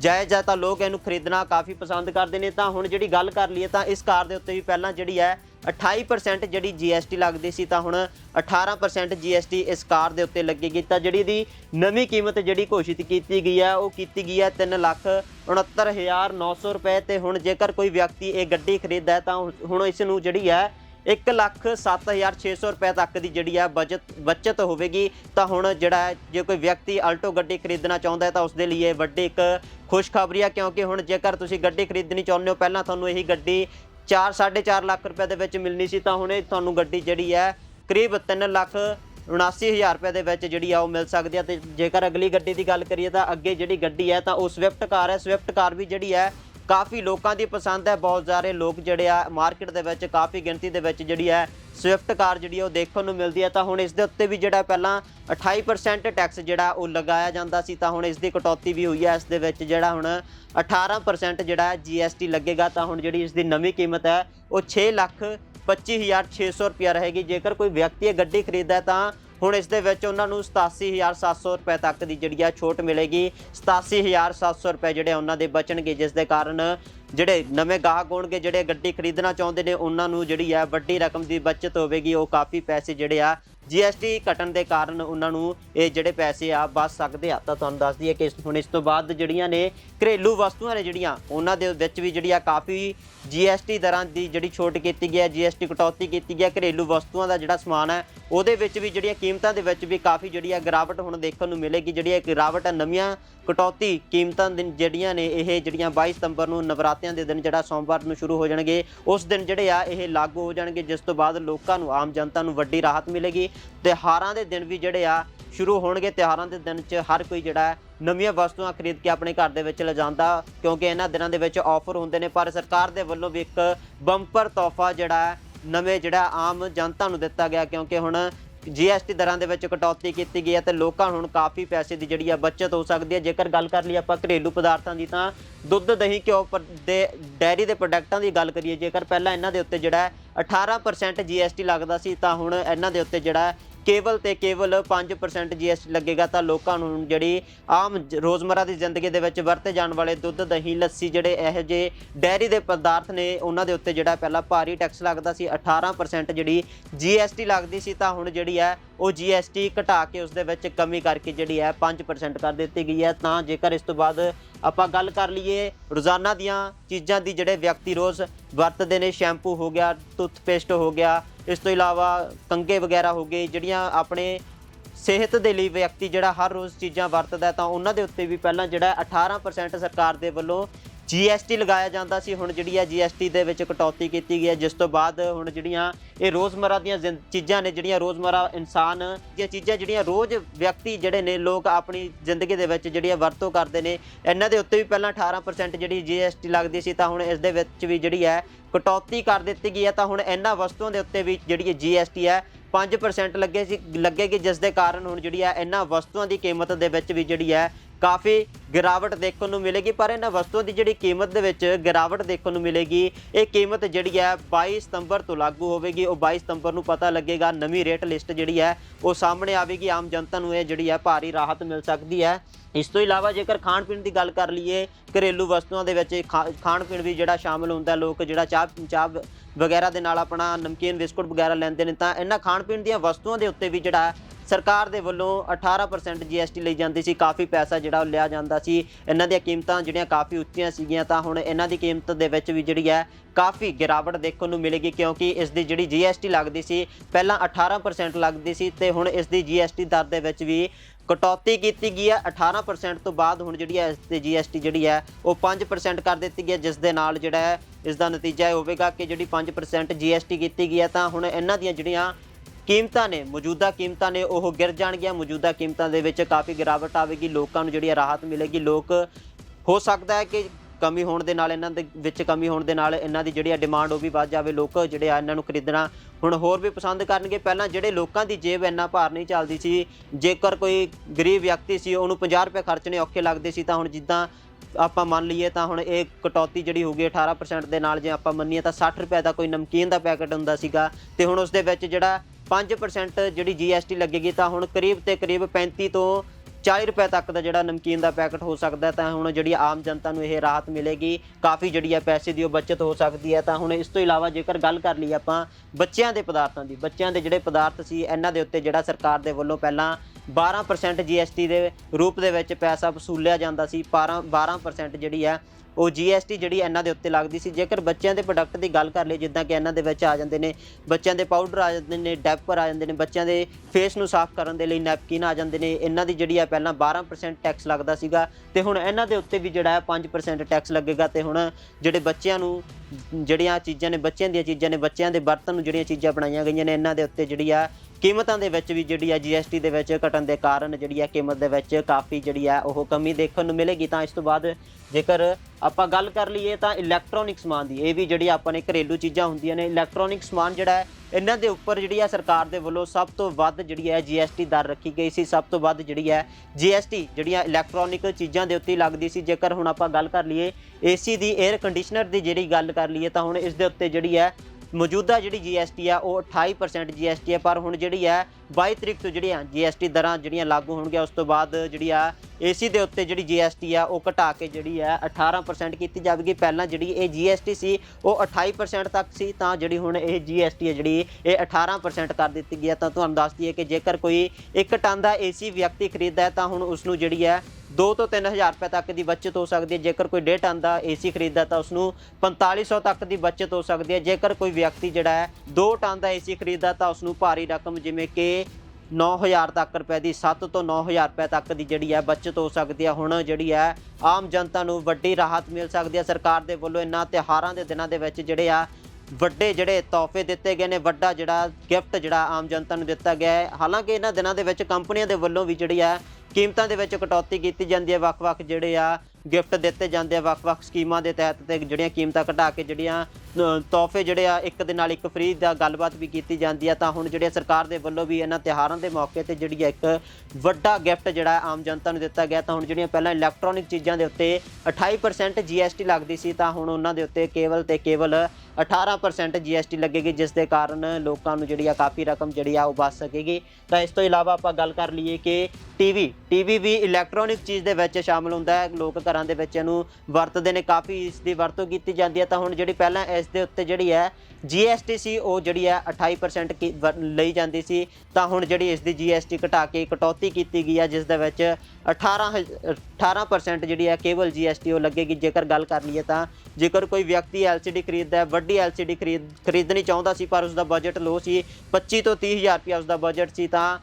A: ਜਾਇਜ਼ ਹੈ ਤਾਂ ਲੋਕ ਇਹਨੂੰ ਖਰੀਦਣਾ ਕਾਫੀ ਪਸੰਦ ਕਰਦੇ ਨੇ। ਤਾਂ ਹੁਣ ਜਿਹੜੀ ਗੱਲ ਕਰ ਲਈਏ ਤਾਂ ਇਸ ਕਾਰ ਦੇ ਉੱਤੇ ਵੀ ਪਹਿਲਾਂ ਜਿਹੜੀ ਹੈ 28% ਜਿਹੜੀ GST ਲੱਗਦੀ ਸੀ, ਤਾਂ ਹੁਣ 18% GST ਇਸ ਕਾਰ ਦੇ ਉੱਤੇ ਲੱਗੇਗੀ। ਤਾਂ ਜਿਹੜੀ ਦੀ ਨਵੀਂ ਕੀਮਤ ਜਿਹੜੀ ਘੋਸ਼ਿਤ ਕੀਤੀ ਗਈ ਹੈ, ਉਹ ਕੀਤੀ ਗਈ ਹੈ 3 ਲੱਖ 69900 ਰੁਪਏ। ਤੇ ਹੁਣ ਜੇਕਰ ਕੋਈ ਵਿਅਕਤੀ ਇਹ ਗੱਡੀ ਖਰੀਦਦਾ ਹੈ, ਤਾਂ ਹੁਣ ਇਸ ਨੂੰ ਜਿਹੜੀ ਹੈ 1 ਲੱਖ 7600 ਰੁਪਏ ਤੱਕ ਦੀ ਜਿਹੜੀ ਆ ਬਚਤ ਬਚਤ ਹੋਵੇਗੀ। ਤਾਂ ਹੁਣ ਜਿਹੜਾ ਜੇ ਕੋਈ ਵਿਅਕਤੀ ਆਲਟੋ ਗੱਡੀ ਖਰੀਦਣਾ ਚਾਹੁੰਦਾ ਹੈ ਤਾਂ ਉਸ ਦੇ ਲਈ ਇਹ ਵੱਡੀ ਇੱਕ ਖੁਸ਼ਖਬਰੀ ਆ, ਕਿਉਂਕਿ ਹੁਣ ਜੇਕਰ ਤੁਸੀਂ ਗੱਡੀ ਖਰੀਦਣੀ ਚਾਹੁੰਦੇ ਹੋ, ਪਹਿਲਾਂ ਤੁਹਾਨੂੰ ਇਹੀ ਗੱਡੀ 4 4.5 ਲੱਖ ਰੁਪਏ ਦੇ ਵਿੱਚ ਮਿਲਣੀ ਸੀ, ਤਾਂ ਹੁਣ ਇਹ ਤੁਹਾਨੂੰ ਗੱਡੀ ਜਿਹੜੀ ਹੈ, ਕਰੀਬ 3 ਲੱਖ 79000 ਰੁਪਏ ਦੇ ਵਿੱਚ ਜਿਹੜੀ ਆ ਉਹ ਮਿਲ ਸਕਦੀ ਹੈ ਤੇ ਜੇਕਰ ਅਗਲੀ ਗੱਡੀ ਦੀ ਗੱਲ ਕਰੀਏ ਤਾਂ ਅੱਗੇ ਜਿਹੜੀ ਗੱਡੀ ਹੈ, ਤਾਂ ਉਹ ਸਵਿਫਟ ਕਾਰ ਹੈ। ਸਵਿਫਟ ਕਾਰ ਵੀ ਜਿਹੜੀ ਹੈ ਕਾਫੀ ਲੋਕਾਂ ਦੀ ਪਸੰਦ ਹੈ, ਬਹੁਤ ਸਾਰੇ ਲੋਕ ਜਿਹੜੇ ਆ ਮਾਰਕੀਟ ਦੇ ਵਿੱਚ ਕਾਫੀ ਗਿਣਤੀ ਦੇ ਵਿੱਚ ਜਿਹੜੀ ਹੈ ਸਵਿਫਟ ਕਾਰ ਜਿਹੜੀ ਉਹ ਦੇਖਣ ਨੂੰ ਮਿਲਦੀ ਹੈ। ਤਾਂ ਹੁਣ ਇਸ ਦੇ ਉੱਤੇ ਵੀ ਜਿਹੜਾ ਪਹਿਲਾਂ 28% ਟੈਕਸ ਜਿਹੜਾ ਉਹ ਲਗਾਇਆ ਜਾਂਦਾ ਸੀ, ਤਾਂ ਹੁਣ ਇਸ ਦੀ ਕਟੌਤੀ ਵੀ ਹੋਈ ਹੈ। ਇਸ ਦੇ ਵਿੱਚ ਜਿਹੜਾ ਹੁਣ 18% ਜਿਹੜਾ GST ਲੱਗੇਗਾ, ਤਾਂ ਹੁਣ ਜਿਹੜੀ ਇਸ ਦੀ ਨਵੀਂ ਕੀਮਤ ਹੈ, ਉਹ 6 ਲੱਖ 25600 ਰੁਪਇਆ ਰਹੇਗੀ। ਜੇਕਰ ਕੋਈ ਵਿਅਕਤੀ ਇਹ ਗੱਡੀ ਖਰੀਦਦਾ ਤਾਂ ਹੁਣ ਇਸ ਦੇ ਵਿੱਚ ਉਹਨਾਂ ਨੂੰ 87700 ਰੁਪਏ ਤੱਕ ਦੀ ਜਿਹੜੀ ਆ ਛੋਟ ਮਿਲੇਗੀ। 87700 ਰੁਪਏ ਜਿਹੜੇ ਉਹਨਾਂ ਦੇ ਬਚਣਗੇ, ਜਿਸ ਦੇ ਕਾਰਨ ਜਿਹੜੇ ਨਵੇਂ ਗਾਹਕ ਹੋਣਗੇ, ਜਿਹੜੇ ਗੱਡੀ ਖਰੀਦਣਾ ਚਾਹੁੰਦੇ ਨੇ, ਉਹਨਾਂ ਨੂੰ ਜਿਹੜੀ ਆ ਵੱਡੀ ਰਕਮ ਦੀ ਬਚਤ ਹੋਵੇਗੀ। ਉਹ ਕਾਫੀ ਪੈਸੇ ਜਿਹੜੇ ਆ GST ਘਟਣ ਦੇ ਕਾਰਨ ਉਹਨਾਂ ਨੂੰ ਇਹ ਜਿਹੜੇ ਪੈਸੇ ਆ ਬਚ ਸਕਦੇ ਆ। ਤਾਂ ਤੁਹਾਨੂੰ ਦੱਸ ਦਈਏ ਕਿ ਇਸ- ਹੁਣ ਇਸ ਤੋਂ ਬਾਅਦ ਜਿਹੜੀਆਂ ਨੇ ਘਰੇਲੂ ਵਸਤੂਆਂ ਨੇ ਜਿਹੜੀਆਂ, ਉਹਨਾਂ ਦੇ ਵਿੱਚ ਵੀ ਜਿਹੜੀ ਆ ਕਾਫੀ GST ਦਰਾਂ ਦੀ ਜਿਹੜੀ ਛੋਟ ਕੀਤੀ ਗਈ ਹੈ GST ਕਟੌਤੀ ਕੀਤੀ ਗਈ ਹੈ, ਘਰੇਲੂ ਵਸਤੂਆਂ ਦਾ ਜਿਹੜਾ ਸਮਾਨ ਹੈ, ਉਹਦੇ ਵਿੱਚ ਵੀ ਜਿਹੜੀਆਂ ਕੀਮਤਾਂ ਦੇ ਵਿੱਚ ਵੀ ਕਾਫੀ ਜਿਹੜੀ ਆ ਗਿਰਾਵਟ ਹੁਣ ਦੇਖਣ ਨੂੰ ਮਿਲੇਗੀ। ਜਿਹੜੀ ਇਹ ਗਿਰਾਵਟ ਹੈ, ਨਵੀਆਂ ਕਟੌਤੀ ਕੀਮਤਾਂ ਦਿਨ ਜਿਹੜੀਆਂ ਨੇ, ਇਹ ਜਿਹੜੀਆਂ 22 ਸਤੰਬਰ ਨੂੰ ਨਵਰਾਤਿਆਂ ਦੇ ਦਿਨ ਜਿਹੜਾ ਸੋਮਵਾਰ ਨੂੰ ਸ਼ੁਰੂ ਹੋ ਜਾਣਗੇ, ਉਸ ਦਿਨ ਜਿਹੜੇ ਆ ਇਹ ਲਾਗੂ ਹੋ ਜਾਣਗੇ, ਜਿਸ ਤੋਂ ਬਾਅਦ ਲੋਕਾਂ ਨੂੰ, ਆਮ ਜਨਤਾ ਨੂੰ ਵੱਡੀ ਰਾਹਤ ਮਿਲੇਗੀ। ਤਿਉਹਾਰਾਂ ਦੇ ਦਿਨ ਵੀ ਜਿਹੜੇ ਆ ਸ਼ੁਰੂ ਹੋਣਗੇ। ਤਿਉਹਾਰਾਂ ਦੇ ਦਿਨ 'ਚ ਹਰ ਕੋਈ ਜਿਹੜਾ ਨਵੀਆਂ ਵਸਤੂਆਂ ਖਰੀਦ ਕੇ ਆਪਣੇ ਘਰ ਦੇ ਵਿੱਚ ਲਿਜਾਂਦਾ, ਕਿਉਂਕਿ ਇਹਨਾਂ ਦਿਨਾਂ ਦੇ ਵਿੱਚ ਆਫਰ ਹੁੰਦੇ ਨੇ। ਪਰ ਸਰਕਾਰ ਦੇ ਵੱਲੋਂ ਵੀ ਇੱਕ ਬੰਪਰ ਤੋਹਫਾ ਜਿਹੜਾ ਨਵੇਂ ਜਿਹੜਾ ਆਮ ਜਨਤਾ ਨੂੰ ਦਿੱਤਾ ਗਿਆ, ਕਿਉਂਕਿ ਹੁਣ GST ਦਰਾਂ ਦੇ ਵਿੱਚ ਕਟੌਤੀ ਕੀਤੀ ਗਈ ਹੈ ਤੇ ਲੋਕਾਂ ਨੂੰ ਹੁਣ ਕਾਫੀ ਪੈਸੇ ਦੀ ਜਿਹੜੀ ਆ ਬਚਤ ਹੋ ਸਕਦੀ ਹੈ। ਜੇਕਰ ਗੱਲ ਕਰ ਲਈ ਆਪਾਂ ਘਰੇਲੂ ਪਦਾਰਥਾਂ ਦੀ ਤਾਂ ਦੁੱਧ, ਦਹੀਂ, ਘਿਓ ਦੇ, ਡੈਰੀ ਦੇ ਪ੍ਰੋਡਕਟਾਂ ਦੀ ਗੱਲ ਕਰੀਏ, ਜੇਕਰ ਪਹਿਲਾਂ ਇਹਨਾਂ ਦੇ ਉੱਤੇ ਜਿਹੜਾ 18% GST ਲੱਗਦਾ ਸੀ ਤਾਂ ਹੁਣ ਇਹਨਾਂ ਦੇ ਉੱਤੇ ਜਿਹੜਾ ਕੇਵਲ ਤੇ ਕੇਵਲ 5% GST ਲੱਗੇਗਾ ਤਾਂ ਲੋਕਾਂ ਨੂੰ ਜਿਹੜੀ ਆਮ ਜ- ਰੋਜ਼ਮਰਾ ਦੀ ਜ਼ਿੰਦਗੀ ਦੇ ਵਿੱਚ ਵਰਤੇ ਜਾਣ ਵਾਲੇ ਦੁੱਧ, ਦਹੀਂ, ਲੱਸੀ ਜਿਹੜੇ ਇਹੋ ਜਿਹੇ ਡੈਰੀ ਦੇ ਪਦਾਰਥ ਨੇ, ਉਹਨਾਂ ਦੇ ਉੱਤੇ ਜਿਹੜਾ ਪਹਿਲਾਂ ਭਾਰੀ ਟੈਕਸ ਲੱਗਦਾ ਸੀ 18% ਜਿਹੜੀ GST ਲੱਗਦੀ ਸੀ, ਤਾਂ ਹੁਣ ਜਿਹੜੀ ਹੈ ਉਹ GST ਘਟਾ ਕੇ ਉਸ ਦੇ ਵਿੱਚ ਕਮੀ ਕਰਕੇ ਜਿਹੜੀ ਹੈ 5% ਕਰ ਦਿੱਤੀ ਗਈ ਹੈ। ਤਾਂ ਜੇਕਰ ਇਸ ਤੋਂ ਬਾਅਦ ਆਪਾਂ ਗੱਲ ਕਰ ਲਈਏ ਰੋਜ਼ਾਨਾ ਦੀਆਂ ਚੀਜ਼ਾਂ ਦੀ ਜਿਹੜੇ ਵਿਅਕਤੀ ਰੋਜ਼ ਵਰਤਦੇ ਨੇ, ਸ਼ੈਂਪੂ ਹੋ ਗਿਆ ਟੁੱਥਪੇਸਟ ਹੋ ਗਿਆ ਇਸ ਤੋਂ ਇਲਾਵਾ ਕੰਗੇ ਵਗੈਰਾ ਹੋ ਗਏ, ਜਿਹੜੀਆਂ ਆਪਣੇ ਸਿਹਤ ਦੇ ਲਈ ਵਿਅਕਤੀ ਜਿਹੜਾ ਹਰ ਰੋਜ਼ ਚੀਜ਼ਾਂ ਵਰਤਦਾ ਤਾਂ ਉਹਨਾਂ ਦੇ ਉੱਤੇ ਵੀ ਪਹਿਲਾਂ ਜਿਹੜਾ 18% ਸਰਕਾਰ ਦੇ ਵੱਲੋਂ GST ਲਗਾਇਆ ਜਾਂਦਾ ਸੀ। ਹੁਣ ਜਿਹੜੀ ਹੈ GST ਦੇ ਵਿੱਚ ਕਟੌਤੀ ਕੀਤੀ ਗਈ ਹੈ, ਜਿਸ ਤੋਂ ਬਾਅਦ ਹੁਣ ਜਿਹੜੀਆਂ ਇਹ ਰੋਜ਼ਮਰਾ ਦੀਆਂ ਜ਼ਿੰ- ਚੀਜ਼ਾਂ ਨੇ, ਜਿਹੜੀਆਂ ਰੋਜ਼ਮਰਾ ਇਨਸਾਨ ਦੀਆਂ ਚੀਜ਼ਾਂ, ਜਿਹੜੀਆਂ ਰੋਜ਼ ਵਿਅਕਤੀ ਜਿਹੜੇ ਨੇ, ਲੋਕ ਆਪਣੀ ਜ਼ਿੰਦਗੀ ਦੇ ਵਿੱਚ ਜਿਹੜੀਆਂ ਵਰਤੋਂ ਕਰਦੇ ਨੇ, ਇਹਨਾਂ ਦੇ ਉੱਤੇ ਵੀ ਪਹਿਲਾਂ 18% ਜਿਹੜੀ GST ਲੱਗਦੀ ਸੀ, ਤਾਂ ਹੁਣ ਇਸ ਦੇ ਵਿੱਚ ਵੀ ਜਿਹੜੀ ਹੈ ਕਟੌਤੀ ਕਰ ਦਿੱਤੀ ਗਈ ਹੈ। ਤਾਂ ਹੁਣ ਇਹਨਾਂ ਵਸਤੂਆਂ ਦੇ ਉੱਤੇ ਵੀ ਜਿਹੜੀ GST ਹੈ 5% ਲੱਗੇ ਸੀ, ਲੱਗੇਗੀ, ਜਿਸ ਦੇ ਕਾਰਨ ਹੁਣ ਜਿਹੜੀ ਹੈ ਇਹਨਾਂ ਵਸਤੂਆਂ ਦੀ ਕੀਮਤ ਦੇ ਵਿੱਚ ਵੀ ਜਿਹੜੀ ਹੈ ਕਾਫੀ ਗਿਰਾਵਟ ਦੇਖਣ ਨੂੰ ਮਿਲੇਗੀ, ਪਰ ਇਹਨਾਂ ਵਸਤੂਆਂ ਦੀ ਜਿਹੜੀ ਕੀਮਤ ਦੇ ਵਿੱਚ ਗਿਰਾਵਟ ਦੇਖਣ ਨੂੰ ਮਿਲੇਗੀ, ਇਹ ਕੀਮਤ ਜਿਹੜੀ ਹੈ 22 ਸਤੰਬਰ ਤੋਂ ਲਾਗੂ ਹੋਵੇਗੀ। ਉਹ 22 ਸਤੰਬਰ ਨੂੰ ਪਤਾ ਲੱਗੇਗਾ, ਨਵੀਂ ਰੇਟ ਲਿਸਟ ਜਿਹੜੀ ਹੈ, ਉਹ ਸਾਹਮਣੇ ਆਵੇਗੀ। ਆਮ ਜਨਤਾ ਨੂੰ ਇਹ ਜਿਹੜੀ ਹੈ ਭਾਰੀ ਰਾਹਤ ਮਿਲ ਸਕਦੀ ਹੈ। ਇਸ ਤੋਂ ਇਲਾਵਾ ਜੇਕਰ ਖਾਣ ਪੀਣ ਦੀ ਗੱਲ ਕਰ ਲਈਏ, ਘਰੇਲੂ ਵਸਤੂਆਂ ਦੇ ਵਿੱਚ ਖਾ- ਖਾਣ ਪੀਣ ਵੀ ਜਿਹੜਾ ਸ਼ਾਮਲ ਹੁੰਦਾ, ਲੋਕ ਜਿਹੜਾ ਚਾਹ ਚਾਹ ਵਗੈਰਾ ਦੇ ਨਾਲ ਆਪਣਾ ਨਮਕੀਨ, ਬਿਸਕੁਟ ਵਗੈਰਾ ਲੈਂਦੇ ਨੇ, ਤਾਂ ਇਹਨਾਂ ਖਾਣ ਪੀਣ ਦੀਆਂ ਵਸਤੂਆਂ ਦੇ ਉੱਤੇ ਵੀ ਜਿਹੜਾ ਸਰਕਾਰ ਦੇ ਵੱਲੋਂ 18% GST ਲਈ ਜਾਂਦੀ ਸੀ, ਕਾਫੀ ਪੈਸਾ ਜਿਹੜਾ ਉਹ ਲਿਆ ਜਾਂਦਾ ਸੀ। ਇਹਨਾਂ ਦੀਆਂ ਕੀਮਤਾਂ ਜਿਹੜੀਆਂ ਕਾਫੀ ਉੱਚੀਆਂ ਸੀਗੀਆਂ, ਤਾਂ ਹੁਣ ਇਹਨਾਂ ਦੀ ਕੀਮਤ ਦੇ ਵਿੱਚ ਵੀ ਜਿਹੜੀ ਹੈ, ਕਾਫੀ ਗਿਰਾਵਟ ਦੇਖਣ ਨੂੰ ਮਿਲੇਗੀ, ਕਿਉਂਕਿ ਇਸ ਦੀ ਜਿਹੜੀ GST ਲੱਗਦੀ ਸੀ, ਪਹਿਲਾਂ 18% ਲੱਗਦੀ ਸੀ ਤੇ ਹੁਣ ਇਸ ਦੀ GST ਦਰ ਦੇ ਵਿੱਚ ਵੀ ਕਟੌਤੀ ਕੀਤੀ ਗਈ ਹੈ। 18% ਤੋਂ ਬਾਅਦ ਹੁਣ ਜਿਹੜੀ ਹੈ, ਇਸ ਤੇ GST ਜਿਹੜੀ ਹੈ, ਉਹ 5% ਕਰ ਦਿੱਤੀ ਗਈ ਹੈ, ਜਿਸ ਦੇ ਨਾਲ ਜਿਹੜਾ ਹੈ, ਇਸ ਦਾ ਨਤੀਜਾ ਇਹ ਹੋਵੇਗਾ ਕਿ ਜਿਹੜੀ 5% GST ਕੀਤੀ ਗਈ ਹੈ, ਤਾਂ ਹੁਣ ਇਹਨਾਂ ਦੀਆਂ ਜਿਹੜੀਆਂ ਕੀਮਤਾਂ ਨੇ, ਮੌਜੂਦਾ ਕੀਮਤਾਂ ਨੇ, ਉਹ ਗਿਰ ਜਾਣਗੀਆਂ। ਮੌਜੂਦਾ ਕੀਮਤਾਂ ਦੇ ਵਿੱਚ ਕਾਫੀ ਗਿਰਾਵਟ ਆਵੇਗੀ। ਲੋਕਾਂ ਨੂੰ ਜਿਹੜੀ ਹੈ ਰਾਹਤ ਮਿਲੇਗੀ। ਲੋਕ, ਹੋ ਸਕਦਾ ਹੈ ਕਿ ਕਮੀ ਹੋਣ ਦੇ ਨਾਲ ਇਹਨਾਂ ਦੇ ਵਿੱਚ ਕਮੀ ਹੋਣ ਦੇ ਨਾਲ ਇਹਨਾਂ ਦੀ ਜਿਹੜੀ ਆ ਡਿਮਾਂਡ ਉਹ ਵੀ ਵੱਧ ਜਾਵੇ, ਲੋਕ ਜਿਹੜੇ ਆ ਇਹਨਾਂ ਨੂੰ ਖਰੀਦਣਾ ਹੁਣ ਹੋਰ ਵੀ ਪਸੰਦ ਕਰਨਗੇ। ਪਹਿਲਾਂ ਜਿਹੜੇ ਲੋਕਾਂ ਦੀ ਜੇਬ ਇੰਨਾ ਭਾਰ ਨਹੀਂ ਚੱਲਦੀ ਸੀ, ਜੇਕਰ ਕੋਈ ਗਰੀਬ ਵਿਅਕਤੀ ਸੀ, ਉਹਨੂੰ 50 ਰੁਪਏ ਖਰਚਣੇ ਔਖੇ ਲੱਗਦੇ ਸੀ, ਤਾਂ ਹੁਣ ਜਿੱਦਾਂ ਆਪਾਂ ਮੰਨ ਲਈਏ ਤਾਂ ਹੁਣ ਇਹ ਕਟੌਤੀ ਜਿਹੜੀ ਹੋ ਗਈ 18% ਦੇ ਨਾਲ ਜੇ ਆਪਾਂ ਮੰਨੀਏ ਤਾਂ 60 ਰੁਪਏ ਦਾ ਕੋਈ ਨਮਕੀਨ ਦਾ ਪੈਕੇਟ ਹੁੰਦਾ ਸੀਗਾ ਤੇ ਹੁਣ ਉਸ ਦੇ ਵਿੱਚ ਜਿਹੜਾ 5% ਜਿਹੜੀ GST ਲੱਗੇਗੀ ਤਾਂ ਹੁਣ ਕਰੀਬ ਤੇ ਕਰੀਬ 35 ਤੋਂ 40 ਰੁਪਏ ਤੱਕ ਦਾ ਜਿਹੜਾ ਨਮਕੀਨ ਦਾ ਪੈਕਟ ਹੋ ਸਕਦਾ ਤਾਂ ਹੁਣ ਜਿਹੜੀ ਆਮ ਜਨਤਾ ਨੂੰ ਇਹ ਰਾਹਤ ਮਿਲੇਗੀ, ਕਾਫੀ ਜਿਹੜੀ ਹੈ ਪੈਸੇ ਦੀ ਉਹ ਬਚਤ ਹੋ ਸਕਦੀ ਹੈ। ਤਾਂ ਹੁਣ ਇਸ ਤੋਂ ਇਲਾਵਾ ਜੇਕਰ ਗੱਲ ਕਰ ਲਈ ਆਪਾਂ ਬੱਚਿਆਂ ਦੇ ਪਦਾਰਥਾਂ ਦੀ, ਬੱਚਿਆਂ ਦੇ ਜਿਹੜੇ ਪਦਾਰਥ ਸੀ, ਇਹਨਾਂ ਦੇ ਉੱਤੇ ਜਿਹੜਾ ਸਰਕਾਰ ਦੇ ਵੱਲੋਂ ਪਹਿਲਾਂ 12% GST ਦੇ ਰੂਪ ਦੇ ਵਿੱਚ ਪੈਸਾ ਵਸੂਲਿਆ ਜਾਂਦਾ ਸੀ 12 12% ਜਿਹੜੀ ਹੈ ਉਹ GST ਜਿਹੜੀ ਇਹਨਾਂ ਦੇ ਉੱਤੇ ਲੱਗਦੀ ਸੀ। ਜੇਕਰ ਬੱਚਿਆਂ ਦੇ ਪ੍ਰੋਡਕਟ ਦੀ ਗੱਲ ਕਰ ਲਈ ਜਿੱਦਾਂ ਕਿ ਇਹਨਾਂ ਦੇ ਵਿੱਚ ਆ ਜਾਂਦੇ ਨੇ, ਬੱਚਿਆਂ ਦੇ ਪਾਊਡਰ ਆ ਜਾਂਦੇ ਨੇ ਡੈਪਰ ਆ ਜਾਂਦੇ ਨੇ, ਬੱਚਿਆਂ ਦੇ ਫੇਸ ਨੂੰ ਸਾਫ਼ ਕਰਨ ਦੇ ਲਈ ਨੈਪਕਿਨ ਆ ਜਾਂਦੇ ਨੇ, ਇਹਨਾਂ ਦੀ ਜਿਹੜੀ ਆ ਪਹਿਲਾਂ 12% ਟੈਕਸ ਲੱਗਦਾ ਸੀਗਾ ਤੇ ਹੁਣ ਇਹਨਾਂ ਦੇ ਉੱਤੇ ਵੀ ਜਿਹੜਾ ਹੈ 5% ਟੈਕਸ ਲੱਗੇਗਾ ਤੇ ਹੁਣ ਜਿਹੜੇ ਬੱਚਿਆਂ ਨੂੰ, ਜਿਹੜੀਆਂ ਚੀਜ਼ਾਂ ਨੇ, ਬੱਚਿਆਂ ਦੀਆਂ ਚੀਜ਼ਾਂ ਨੇ, ਬੱਚਿਆਂ ਦੇ ਬਰਤਨ ਨੂੰ ਜਿਹੜੀਆਂ ਚੀਜ਼ਾਂ ਬਣਾਈਆਂ ਗਈਆਂ ਨੇ, ਇਹਨਾਂ ਦੇ ਉੱਤੇ ਜਿਹੜੀ ਆ ਕੀਮਤਾਂ ਦੇ ਵਿੱਚ ਵੀ ਜਿਹੜੀ ਆ GST ਦੇ ਵਿੱਚ ਘਟਣ ਦੇ ਕਾਰਨ ਜਿਹੜੀ ਹੈ ਕੀਮਤ ਦੇ ਵਿੱਚ ਕਾਫੀ ਜਿਹੜੀ ਹੈ ਉਹ ਕਮੀ ਦੇਖਣ ਨੂੰ ਮਿਲੇਗੀ। ਤਾਂ ਇਸ ਤੋਂ ਬਾਅਦ ਜੇਕਰ ਆਪਾਂ ਗੱਲ ਕਰ ਲਈਏ ਤਾਂ ਇਲੈਕਟ੍ਰੋਨਿਕ ਸਮਾਨ ਦੀ, ਇਹ ਵੀ ਜਿਹੜੀ ਆਪਾਂ ਨੇ ਘਰੇਲੂ ਚੀਜ਼ਾਂ ਹੁੰਦੀਆਂ ਨੇ ਇਲੈਕਟ੍ਰੋਨਿਕ ਸਮਾਨ ਜਿਹੜਾ ਹੈ, ਇਹਨਾਂ ਦੇ ਉੱਪਰ ਜਿਹੜੀ ਆ ਸਰਕਾਰ ਦੇ ਵੱਲੋਂ ਸਭ ਤੋਂ ਵੱਧ ਜਿਹੜੀ ਹੈ GST ਦਰ ਰੱਖੀ ਗਈ ਸੀ। ਸਭ ਤੋਂ ਵੱਧ ਜਿਹੜੀ ਹੈ GST ਜਿਹੜੀਆਂ ਇਲੈਕਟ੍ਰੋਨਿਕ ਚੀਜ਼ਾਂ ਦੇ ਉੱਤੇ ਲੱਗਦੀ ਸੀ। ਜੇਕਰ ਹੁਣ ਆਪਾਂ ਗੱਲ ਕਰ ਲਈਏ AC ਦੀ 에ਅਰ ਕੰਡੀਸ਼ਨਰ ਦੀ ਜਿਹੜੀ ਗੱਲ ਕਰ ਲਈਏ ਤਾਂ ਹੁਣ ਇਸ ਦੇ ਉੱਤੇ ਜਿਹੜੀ ਹੈ ਮੌਜੂਦਾ ਜਿਹੜੀ GST ਆ ਉਹ 28% GST ਹੈ ਪਰ ਹੁਣ ਜਿਹੜੀ ਹੈ 22 ਤਰੀਕ ਤੋਂ ਜਿਹੜੀਆਂ GST ਦਰਾਂ ਜਿਹੜੀਆਂ ਲਾਗੂ ਹੋਣਗੀਆਂ, ਉਸ ਤੋਂ ਬਾਅਦ ਜਿਹੜੀ ਆ ਏਸੀ ਦੇ ਉੱਤੇ ਜਿਹੜੀ GST ਆ, ਉਹ ਘਟਾ ਕੇ ਜਿਹੜੀ ਆ 18% ਕੀਤੀ ਜਾਵੇਗੀ। ਪਹਿਲਾਂ ਜਿਹੜੀ ਇਹ GST ਸੀ, ਉਹ 28% ਤੱਕ ਸੀ, ਤਾਂ ਜਿਹੜੀ ਹੁਣ ਇਹ GST ਹੈ ਜਿਹੜੀ, ਇਹ 18% ਕਰ ਦਿੱਤੀ ਗਈ ਹੈ ਤਾਂ ਤੁਹਾਨੂੰ ਦੱਸ ਦਈਏ ਕਿ ਜੇਕਰ ਕੋਈ 1 ਟਨ ਦਾ ਏਸੀ ਵਿਅਕਤੀ ਖਰੀਦਦਾ ਹੈ, ਤਾਂ ਹੁਣ ਉਸ ਨੂੰ ਜਿਹੜੀ ਹੈ 2 ਤੋਂ 3000 ਰੁਪਏ ਤੱਕ ਦੀ ਬਚਤ ਹੋ ਸਕਦੀ ਹੈ। ਜੇਕਰ ਕੋਈ 1.5 ਟਨ ਦਾ ਏਸੀ ਖਰੀਦਦਾ, ਤਾਂ ਉਸ ਨੂੰ 4500 ਤੱਕ ਦੀ ਬਚਤ ਹੋ ਸਕਦੀ ਹੈ। ਜੇਕਰ ਕੋਈ ਵਿਅਕਤੀ ਜਿਹੜਾ ਹੈ 2 ਟਨ ਦਾ ਏਸੀ ਖਰੀਦਦਾ, ਤਾਂ ਉਸ ਨੂੰ ਭਾਰੀ ਰਕਮ ਜਿਵੇਂ ਕਿ 9000 ਤੱਕ ਰੁਪਏ ਦੀ 7 ਤੋਂ 9000 ਰੁਪਏ ਤੱਕ ਦੀ ਜਿਹੜੀ ਹੈ ਬਚਤ ਹੋ ਸਕਦੀ ਹੈ। ਹੁਣ ਜਿਹੜੀ ਹੈ, ਆਮ ਜਨਤਾ ਨੂੰ ਵੱਡੀ ਰਾਹਤ ਮਿਲ ਸਕਦੀ ਹੈ। ਸਰਕਾਰ ਦੇ ਵੱਲੋਂ ਇਨ੍ਹਾਂ ਤਿਉਹਾਰਾਂ ਦੇ ਦਿਨਾਂ ਦੇ ਵਿੱਚ ਜਿਹੜੇ ਆ, ਵੱਡੇ ਜਿਹੜੇ ਤੋਹਫੇ ਦਿੱਤੇ ਗਏ ਨੇ, ਵੱਡਾ ਜਿਹੜਾ ਗਿਫਟ ਜਿਹੜਾ ਆਮ ਜਨਤਾ ਨੂੰ ਦਿੱਤਾ ਗਿਆ ਹੈ। ਹਾਲਾਂਕਿ ਇਹਨਾਂ ਦਿਨਾਂ ਦੇ ਵਿੱਚ ਕੰਪਨੀਆਂ ਦੇ ਵੱਲੋਂ ਵੀ ਜਿਹੜੀ ਆ ਕੀਮਤਾਂ ਦੇ ਵਿੱਚ ਕਟੌਤੀ ਕੀਤੀ ਜਾਂਦੀ ਹੈ। ਵੱਖ-ਵੱਖ ਜਿਹੜੇ ਆ, ਗਿਫਟ ਦਿੱਤੇ ਜਾਂਦੇ ਆ। ਵੱਖ-ਵੱਖ ਸਕੀਮਾਂ ਦੇ ਤਹਿਤ ਤੇ ਜਿਹੜੀਆਂ ਕੀਮਤਾਂ ਘਟਾ ਕੇ ਜਿਹੜੀਆਂ ਤੋਹਫੇ ਜਿਹੜੇ ਆ, ਇੱਕ ਦੇ ਨਾਲ ਇੱਕ ਫ੍ਰੀ ਦਾ ਗੱਲਬਾਤ ਵੀ ਕੀਤੀ ਜਾਂਦੀ ਆ। ਤਾਂ ਹੁਣ ਜਿਹੜੇ ਸਰਕਾਰ ਦੇ ਵੱਲੋਂ ਵੀ ਇਹਨਾਂ ਤਿਉਹਾਰਾਂ ਦੇ ਮੌਕੇ ਤੇ ਜਿਹੜੀ ਆ ਇੱਕ ਵੱਡਾ ਗਿਫਟ ਜਿਹੜਾ ਆਮ ਜਨਤਾ ਨੂੰ ਦਿੱਤਾ ਗਿਆ। ਤਾਂ ਹੁਣ ਜਿਹੜੀਆਂ ਪਹਿਲਾਂ ਇਲੈਕਟ੍ਰੋਨਿਕ ਚੀਜ਼ਾਂ ਦੇ ਉੱਤੇ 28% GST ਲੱਗਦੀ ਸੀ, ਤਾਂ ਹੁਣ ਉਹਨਾਂ ਦੇ ਉੱਤੇ ਕੇਵਲ ਤੇ ਕੇਵਲ 18% GST ਲੱਗੇਗੀ, ਜਿਸ ਦੇ ਕਾਰਨ ਲੋਕਾਂ ਨੂੰ ਜਿਹੜੀ ਆ ਕਾਫੀ ਰਕਮ ਜਿਹੜੀ ਆ ਉਹ ਬਚ ਸਕੇਗੀ। ਤਾਂ ਇਸ ਤੋਂ ਇਲਾਵਾ ਆਪਾਂ ਗੱਲ ਕਰ ਲਈਏ ਕਿ ਟੀਵੀ ਟੀਵੀ ਵੀ ਇਲੈਕਟ੍ਰੋਨਿਕ ਚੀਜ਼ ਦੇ ਵਿੱਚ ਸ਼ਾਮਲ ਹੁੰਦਾ ਹੈ। ਲੋਕ ਘਰਾਂ ਦੇ ਵਿੱਚ ਇਹਨੂੰ ਵਰਤਦੇ ਨੇ, ਕਾਫੀ ਇਸ ਦੀ ਵਰਤੋਂ ਕੀਤੀ ਜਾਂਦੀ ਹੈ। ਤਾਂ ਹੁਣ ਜਿਹੜੀ ਪਹਿਲਾਂ ਇਸ ਦੇ ਉੱਤੇ ਜਿਹੜੀ ਹੈ GST ਸੀ, ਉਹ ਜਿਹੜੀ ਹੈ 28% ਕੀ- ਵਰ- ਲਈ ਜਾਂਦੀ ਸੀ। ਤਾਂ ਹੁਣ ਜਿਹੜੀ ਇਸ ਦੀ GST ਘਟਾ ਕੇ ਕਟੌਤੀ ਕੀਤੀ ਗਈ ਹੈ, ਜਿਸ ਦੇ ਵਿੱਚ 18 ਹਜ਼- 18% ਜਿਹੜੀ ਹੈ ਕੇਵਲ GST ਉਹ ਲੱਗੇਗੀ। ਜੇਕਰ ਗੱਲ ਕਰ ਲਈਏ ਤਾਂ ਜੇਕਰ ਕੋਈ ਵਿਅਕਤੀ LCD ਖਰੀਦਦਾ ਹੈ, ਵੱਡੀ LCD ਖਰੀਦ, ਖਰੀਦਣੀ ਚਾਹੁੰਦਾ ਸੀ, ਪਰ ਉਸ ਦਾ ਬਜਟ ਲੋ ਸੀ 25 ਤੋਂ 30000 ਰੁਪਏ ਉਸ ਦਾ ਬਜਟ ਸੀ, ਤਾਂ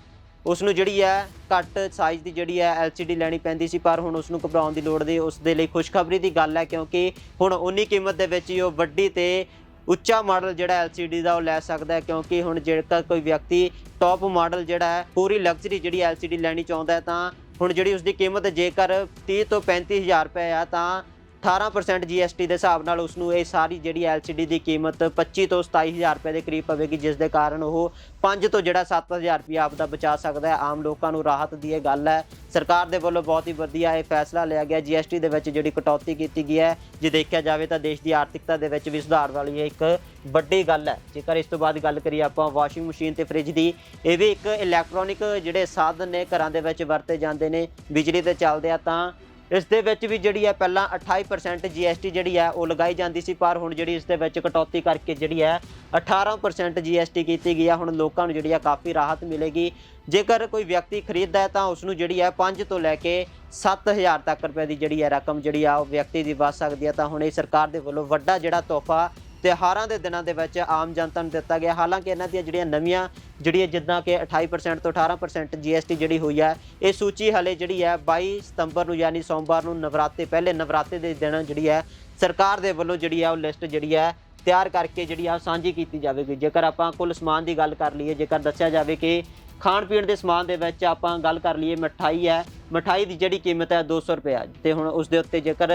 A: ਉਸ ਨੂੰ ਜਿਹੜੀ ਹੈ ਘੱਟ ਸਾਈਜ਼ ਦੀ ਜਿਹੜੀ ਹੈ LCD ਲੈਣੀ ਪੈਂਦੀ ਸੀ, ਪਰ ਹੁਣ ਉਸ ਨੂੰ ਘਬਰਾਉਣ ਦੀ ਲੋੜ ਨਹੀਂ ਉਸ ਦੇ ਲਈ ਖੁਸ਼ਖਬਰੀ ਦੀ ਗੱਲ ਹੈ, ਕਿਉਂਕਿ ਹੁਣ ਉਨੀ ਕੀਮਤ ਦੇ ਵਿੱਚ ਹੀ ਉਹ ਵੱਡੀ ਤੇ ਉੱਚਾ ਮਾਡਲ ਜਿਹੜਾ LCD ਦਾ ਉਹ ਲੈ ਸਕਦਾ ਹੈ, ਕਿਉਂਕਿ ਹੁਣ ਜੇਕਰ ਕੋਈ ਵਿਅਕਤੀ ਟੌਪ ਮਾਡਲ ਜਿਹੜਾ ਹੈ, ਪੂਰੀ ਲਗਜ਼ਰੀ ਜਿਹੜੀ LCD ਲੈਣੀ ਚਾਹੁੰਦਾ ਹੈ, ਤਾਂ ਹੁਣ ਜਿਹੜੀ ਉਸ ਦੀ ਕੀਮਤ ਜੇਕਰ 30 ਤੋਂ 35000 ਰੁਪਏ ਆ, ਤਾਂ 18% GST ਦੇ ਹਿਸਾਬ ਨਾਲ ਉਸ ਨੂੰ ਇਹ ਸਾਰੀ ਜਿਹੜੀ LCD ਦੀ ਕੀਮਤ 25 ਤੋਂ 27000 ਰੁਪਏ ਦੇ ਕਰੀਬ ਪਵੇਗੀ, ਜਿਸ ਦੇ ਕਾਰਨ ਉਹ 5 ਤੋਂ ਜਿਹੜਾ 7000 ਰੁਪਏ ਆਪ ਦਾ ਬਚਾ ਸਕਦਾ ਹੈ। ਆਮ ਲੋਕਾਂ ਨੂੰ ਰਾਹਤ ਦੀ ਇਹ ਗੱਲ ਹੈ। ਸਰਕਾਰ ਦੇ ਵੱਲੋਂ ਬਹੁਤ ਹੀ ਵਧੀਆ ਇਹ ਫੈਸਲਾ ਲਿਆ ਗਿਆ। GST ਦੇ ਵਿੱਚ ਜਿਹੜੀ ਕਟੌਤੀ ਕੀਤੀ ਗਈ ਹੈ, ਜੇ ਦੇਖਿਆ ਜਾਵੇ ਤਾਂ ਦੇਸ਼ ਦੀ ਆਰਥਿਕਤਾ ਦੇ ਵਿੱਚ ਵੀ ਸੁਧਾਰ ਵਾਲੀ ਇਹ ਇੱਕ ਵੱਡੀ ਗੱਲ ਹੈ। ਜੇਕਰ ਇਸ ਤੋਂ ਬਾਅਦ ਗੱਲ ਕਰੀਏ ਆਪਾਂ ਵਾਸ਼ਿੰਗ ਮਸ਼ੀਨ ਤੇ ਫ੍ਰਿਜ ਦੀ, ਇਹ ਵੀ ਇੱਕ ਇਲੈਕਟ੍ਰੋਨਿਕ ਜਿਹੜੇ ਸਾਧਨ ਨੇ ਘਰਾਂ ਦੇ ਵਿੱਚ ਵਰਤੇ ਜਾਂਦੇ ਨੇ। ਬਿਜਲੀ ਤੇ ਚੱਲਦੇ ਆ ਤਾਂ ਇਸ ਦੇ ਵਿੱਚ ਵੀ ਜਿਹੜੀ ਹੈ ਪਹਿਲਾਂ 28% GST ਜਿਹੜੀ ਹੈ ਉਹ ਲਗਾਈ ਜਾਂਦੀ ਸੀ, ਪਰ ਹੁਣ ਜਿਹੜੀ ਇਸ ਦੇ ਵਿੱਚ ਕਟੌਤੀ ਕਰਕੇ ਜਿਹੜੀ ਹੈ 18% GST ਕੀਤੀ ਗਈ ਹੈ, ਹੁਣ ਲੋਕਾਂ ਨੂੰ ਜਿਹੜੀ ਹੈ ਕਾਫੀ ਰਾਹਤ ਮਿਲੇਗੀ। ਜੇਕਰ ਕੋਈ ਵਿਅਕਤੀ ਖਰੀਦਦਾ ਹੈ ਤਾਂ ਉਸ ਨੂੰ ਜਿਹੜੀ ਹੈ 5 ਤੋਂ ਲੈ ਕੇ 7000 ਤੱਕ ਰੁਪਏ ਦੀ ਜਿਹੜੀ ਹੈ ਰਕਮ ਜਿਹੜੀ ਆ ਉਹ ਵਿਅਕਤੀ ਦੀ ਬਚ ਸਕਦੀ ਹੈ। ਤਾਂ ਹੁਣ ਇਹ ਸਰਕਾਰ ਦੇ ਵੱਲੋਂ ਵੱਡਾ ਜਿਹੜਾ ਤੋਹਫਾ ਤਿਉਹਾਰਾਂ ਦੇ ਦਿਨਾਂ ਦੇ ਵਿੱਚ ਆਮ ਜਨਤਾ ਨੂੰ ਦਿੱਤਾ ਗਿਆ। ਹਾਲਾਂਕਿ ਇਹਨਾਂ ਦੀਆਂ ਜਿਹੜੀਆਂ ਨਵੀਆਂ, ਜਿਹੜੀਆਂ ਜਿੱਦਾਂ ਕਿ 28% ਤੋਂ 18% GST ਜਿਹੜੀ ਹੋਈ ਹੈ, ਇਹ ਸੂਚੀ ਹਲੇ ਜਿਹੜੀ ਹੈ 22 ਸਤੰਬਰ ਨੂੰ ਯਾਨੀ ਸੋਮਵਾਰ ਨੂੰ ਨਵਰਾਤੇ, ਪਹਿਲੇ ਨਵਰਾਤੇ ਦੇ ਦਿਨ ਜਿਹੜੀ ਹੈ, ਸਰਕਾਰ ਦੇ ਵੱਲੋਂ ਜਿਹੜੀ ਹੈ ਉਹ ਲਿਸਟ ਜਿਹੜੀ ਹੈ ਤਿਆਰ ਕਰਕੇ ਜਿਹੜੀ ਆ ਉਹ ਸਾਂਝੀ ਕੀਤੀ ਜਾਵੇਗੀ। ਜੇਕਰ ਆਪਾਂ ਕੁੱਲ ਸਮਾਨ ਦੀ ਗੱਲ ਕਰ ਲਈਏ, ਜੇਕਰ ਦੱਸਿਆ ਜਾਵੇ ਕਿ ਖਾਣ ਪੀਣ ਦੇ ਸਮਾਨ ਦੇ ਵਿੱਚ ਆਪਾਂ ਗੱਲ ਕਰ ਲਈਏ, ਮਠਾਈ ਹੈ ਮਠਾਈ ਦੀ ਜਿਹੜੀ ਕੀਮਤ ਹੈ 200 ਰੁਪਏ ਤੇ ਹੁਣ ਉਸ ਦੇ ਉੱਤੇ ਜੇਕਰ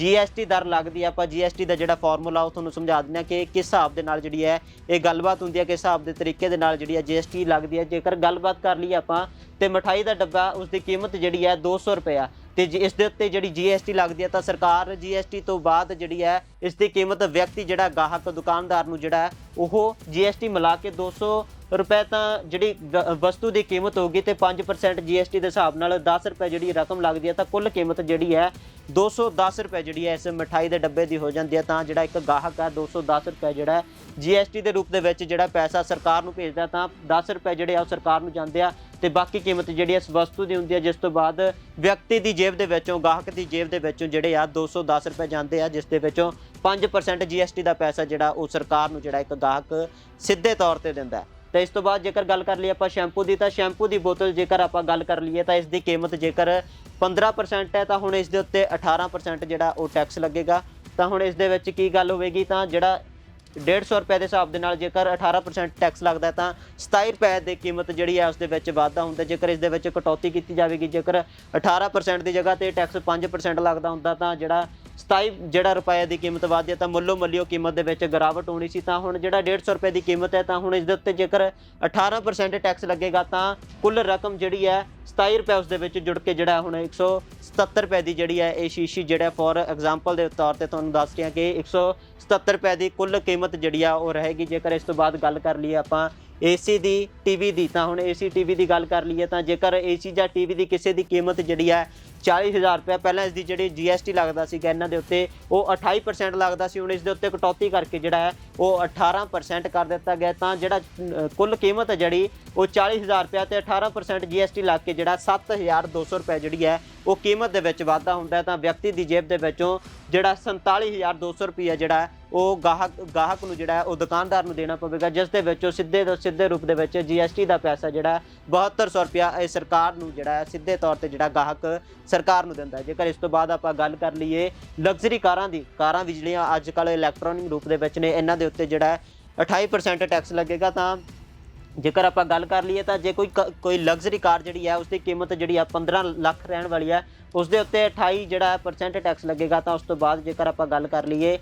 A: GST ਦਰ ਲੱਗਦੀ ਹੈ ਆਪਾਂ GST ਦਾ ਜਿਹੜਾ ਫਾਰਮੂਲਾ ਉਹ ਤੁਹਾਨੂੰ ਸਮਝਾ ਦਿੰਦੇ ਹਾਂ ਕਿ ਕਿਸ ਹਿਸਾਬ ਦੇ ਨਾਲ ਜਿਹੜੀ ਹੈ ਇਹ ਗੱਲਬਾਤ ਹੁੰਦੀ ਹੈ ਕਿਸ ਹਿਸਾਬ ਦੇ ਤਰੀਕੇ ਦੇ ਨਾਲ ਜਿਹੜੀ ਹੈ GST ਲੱਗਦੀ ਹੈ। ਜੇਕਰ ਗੱਲਬਾਤ ਕਰ ਲਈਏ ਆਪਾਂ ਤੇ ਮਠਾਈ ਦਾ ਡੱਬਾ ਉਸ ਦੀ ਕੀਮਤ ਜਿਹੜੀ ਹੈ 200 ਰੁਪਏ ਤੇ ਜੇ ਇਸ ਦੇ ਉੱਤੇ ਜਿਹੜੀ GST ਲੱਗਦੀ ਹੈ ਤਾਂ ਸਰਕਾਰ GST ਤੋਂ ਬਾਅਦ ਜਿਹੜੀ ਹੈ ਇਸ ਦੀ ਕੀਮਤ ਵਿਅਕਤੀ ਜਿਹੜਾ ਗਾਹਕ ਦੁਕਾਨਦਾਰ ਨੂੰ ਜਿਹੜਾ ਹੈ, ਉਹ GST ਮਿਲਾ ਕੇ 200 ਰੁਪਏ ਤਾਂ ਜਿਹੜੀ ਵ- ਵਸਤੂ ਦੀ ਕੀਮਤ ਹੋਗੀ ਤੇ 5% GST ਦੇ ਹਿਸਾਬ ਨਾਲ 10 ਰੁਪਏ ਜਿਹੜੀ ਰਕਮ ਲੱਗਦੀ ਹੈ ਤਾਂ ਕੁੱਲ ਕੀਮਤ ਜਿਹੜੀ ਹੈ 210 ਰੁਪਏ ਜਿਹੜੀ ਹੈ ਇਸ ਮਠਾਈ ਦੇ ਡੱਬੇ ਦੀ ਹੋ ਜਾਂਦੀ ਹੈ ਤਾਂ ਜਿਹੜਾ ਇੱਕ ਗਾਹਕ ਹੈ 210 ਰੁਪਏ ਜਿਹੜਾ ਹੈ GST ਦੇ ਰੂਪ ਦੇ ਵਿੱਚ ਜਿਹੜਾ ਪੈਸਾ ਸਰਕਾਰ ਨੂੰ ਭੇਜਦਾ ਤਾਂ 10 ਰੁਪਏ ਜਿਹੜੇ ਆ ਉਹ ਸਰਕਾਰ ਨੂੰ ਜਾਂਦੇ ਆ ਤੇ ਬਾਕੀ ਕੀਮਤ ਜਿਹੜੀ ਇਸ ਵਸਤੂ ਦੀ ਹੁੰਦੀ ਹੈ ਜਿਸ ਤੋਂ ਬਾਅਦ ਵਿਅਕਤੀ ਦੀ ਜੇਬ ਦੇ ਵਿੱਚੋਂ, ਗਾਹਕ ਦੀ ਜੇਬ ਦੇ ਵਿੱਚੋਂ ਜਿਹੜੇ ਆ 210 ਰੁਪਏ ਜਾਂਦੇ ਆ ਜਿਸ ਦੇ ਵਿੱਚੋਂ 5% GST ਦਾ ਪੈਸਾ ਜਿਹੜਾ ਉਹ ਸਰਕਾਰ ਨੂੰ ਜਿਹੜਾ ਇੱਕ ਗਾਹਕ ਸਿੱਧੇ ਤੌਰ ਤੇ ਦਿੰਦਾ ਹੈ। ਤੇ ਇਸ ਤੋਂ ਬਾਅਦ ਜੇਕਰ ਗੱਲ ਕਰ ਲਈਏ ਆਪਾਂ ਸ਼ੈਂਪੂ ਦੀ, ਤਾਂ ਸ਼ੈਂਪੂ ਦੀ ਬੋਤਲ ਜੇਕਰ ਆਪਾਂ ਗੱਲ ਕਰ ਲਈਏ ਤਾਂ ਇਸ ਦੀ ਕੀਮਤ ਜੇਕਰ 15% ਹੈ, ਤਾਂ ਹੁਣ ਇਸ ਦੇ ਉੱਤੇ 18% ਜਿਹੜਾ ਉਹ ਟੈਕਸ ਲੱਗੇਗਾ। ਤਾਂ ਹੁਣ ਇਸ ਦੇ ਵਿੱਚ ਕੀ ਗੱਲ ਹੋਵੇਗੀ, ਤਾਂ ਜਿਹੜਾ 150 ਰੁਪਏ ਦੇ ਹਿਸਾਬ ਦੇ ਨਾਲ ਜੇਕਰ 18% ਟੈਕਸ ਲੱਗਦਾ ਤਾਂ 27 ਰੁਪਏ ਦੀ ਕੀਮਤ ਜਿਹੜੀ ਹੈ ਉਸ ਦੇ ਵਿੱਚ ਵਾਧਾ ਹੁੰਦਾ ਜੇਕਰ ਇਸ ਦੇ ਵਿੱਚ ਕਟੌਤੀ ਕੀਤੀ ਜਾਵੇਗੀ, ਜੇਕਰ 18% ਦੀ ਜਗ੍ਹਾ ਤੇ ਟੈਕਸ 5% ਲੱਗਦਾ ਹੁੰਦਾ, ਤਾਂ ਜਿਹੜਾ 27 ਜਿਹੜਾ ਰੁਪਏ ਦੀ ਕੀਮਤ ਵਧਦੀ ਹੈ ਤਾਂ ਮੁੱਲੋ ਮੱਲਿਓ ਕੀਮਤ ਦੇ ਵਿੱਚ ਗਿਰਾਵਟ ਹੋਣੀ ਸੀ। ਤਾਂ ਹੁਣ ਜਿਹੜਾ 150 ਰੁਪਏ ਦੀ ਕੀਮਤ ਹੈ ਤਾਂ ਹੁਣ ਇਸ ਦੇ ਉੱਤੇ ਜੇਕਰ 18% ਟੈਕਸ ਲੱਗੇਗਾ ਤਾਂ ਕੁੱਲ ਰਕਮ ਜਿਹੜੀ ਹੈ 27 ਰੁਪਏ ਉਸ ਦੇ ਵਿੱਚ ਜੁੜ ਕੇ ਜਿਹੜਾ ਹੁਣ 177 ਰੁਪਏ ਦੀ ਜਿਹੜੀ ਹੈ ਇਹ ਸ਼ੀਸ਼ੀ ਜਿਹੜਾ ਫੋਰ ਐਗਜ਼ਾਮਪਲ ਦੇ ਤੌਰ ਤੇ ਤੁਹਾਨੂੰ ਦੱਸ ਰਿਹਾ ਕਿ 177 ਰੁਪਏ ਦੀ ਕੁੱਲ ਕੀਮਤ ਜਿਹੜੀ ਆ ਉਹ ਰਹੇਗੀ। ਜੇਕਰ ਇਸ ਤੋਂ ਬਾਅਦ ਗੱਲ ਕਰ ਲਈਏ ਆਪਾਂ ਏਸੀ ਦੀ ਟੀਵੀ ਦੀ, ਤਾਂ ਹੁਣ ਏਸੀ ਟੀਵੀ ਦੀ ਗੱਲ ਕਰ ਲਈਏ ਤਾਂ ਜੇਕਰ ਏਸੀ ਜਾਂ ਟੀਵੀ ਦੀ ਕਿਸੇ ਦੀ ਕੀਮਤ ਜਿਹੜੀ ਹੈ 40000 ਰੁਪਏ ਪਹਿਲਾਂ ਇਸ ਦੀ ਜਿਹੜੀ GST ਲੱਗਦਾ ਸੀਗਾ ਇਹਨਾਂ ਦੇ ਉੱਤੇ, ਉਹ 28% ਲੱਗਦਾ ਸੀ, ਹੁਣ ਇਸ ਦੇ ਉੱਤੇ ਕਟੌਤੀ ਕਰਕੇ ਜਿਹੜਾ ਹੈ ਉਹ 18% ਕਰ ਦਿੱਤਾ ਗਿਆ ਤਾਂ ਜਿਹੜਾ ਕੁੱਲ ਕੀਮਤ ਹੈ ਜਿਹੜੀ ਉਹ 40000 ਰੁਪਏ ਤੇ 18% GST ਲੱਗ ਕੇ ਜਿਹੜਾ 7200 ਰੁਪਏ ਜਿਹੜੀ ਹੈ ਉਹ ਕੀਮਤ ਦੇ ਵਿੱਚ ਵਾਧਾ ਹੁੰਦਾ ਤਾਂ ਵਿਅਕਤੀ ਦੀ ਜੇਬ ਦੇ ਵਿੱਚੋਂ ਜਿਹੜਾ 47200 ਰੁਪਏ ਜਿਹੜਾ ਉਹ ਗਾਹਕ ਗਾਹਕ ਨੂੰ ਜਿਹੜਾ ਉਹ ਦੁਕਾਨਦਾਰ ਨੂੰ ਦੇਣਾ ਪਵੇਗਾ, ਜਿਸ ਦੇ ਵਿੱਚੋਂ ਸਿੱਧੇ ਤੋਂ ਸਿੱਧੇ ਰੂਪ ਦੇ ਵਿੱਚ GST ਦਾ ਪੈਸਾ ਜਿਹੜਾ ਹੈ 7200 ਰੁਪਇਆ ਇਹ ਸਰਕਾਰ ਨੂੰ ਜਿਹੜਾ ਸਿੱਧੇ ਤੌਰ ਤੇ ਜਿਹੜਾ ਗਾਹਕ ਸਰਕਾਰ ਨੂੰ ਦਿੰਦਾ ਜੇਕਰ ਇਸ ਤੋਂ ਬਾਅਦ ਆਪਾਂ ਗੱਲ ਕਰ ਲਈਏ ਲਗਜ਼ਰੀ ਕਾਰਾਂ ਦੀ, ਕਾਰਾਂ ਵੀ ਜਿਹੜੀਆਂ ਅੱਜ ਕੱਲ੍ਹ ਇਲੈਕਟ੍ਰੋਨਿਕ ਰੂਪ ਦੇ ਵਿੱਚ ਨੇ, ਇਹਨਾਂ ਦੇ ਉੱਤੇ ਜਿਹੜਾ ਹੈ 28% ਟੈਕਸ ਲੱਗੇਗਾ, ਤਾਂ ਜੇਕਰ ਆਪਾਂ ਗੱਲ ਕਰ ਲਈਏ ਤਾਂ ਜੇ ਕੋਈ ਕ- ਕੋਈ ਲਗਜ਼ਰੀ ਕਾਰ ਜਿਹੜੀ ਹੈ ਉਸ ਦੀ ਕੀਮਤ ਜਿਹੜੀ ਆ 15 ਲੱਖ ਰਹਿਣ ਵਾਲੀ ਹੈ ਉਸ ਦੇ ਉੱਤੇ 28 ਜਿਹੜਾ ਹੈ ਪਰਸੈਂਟ ਟੈਕਸ ਲੱਗੇਗਾ, ਤਾਂ ਉਸ ਤੋਂ ਬਾਅਦ ਜੇਕਰ ਆਪਾਂ ਗੱਲ ਕਰ ਲਈਏ,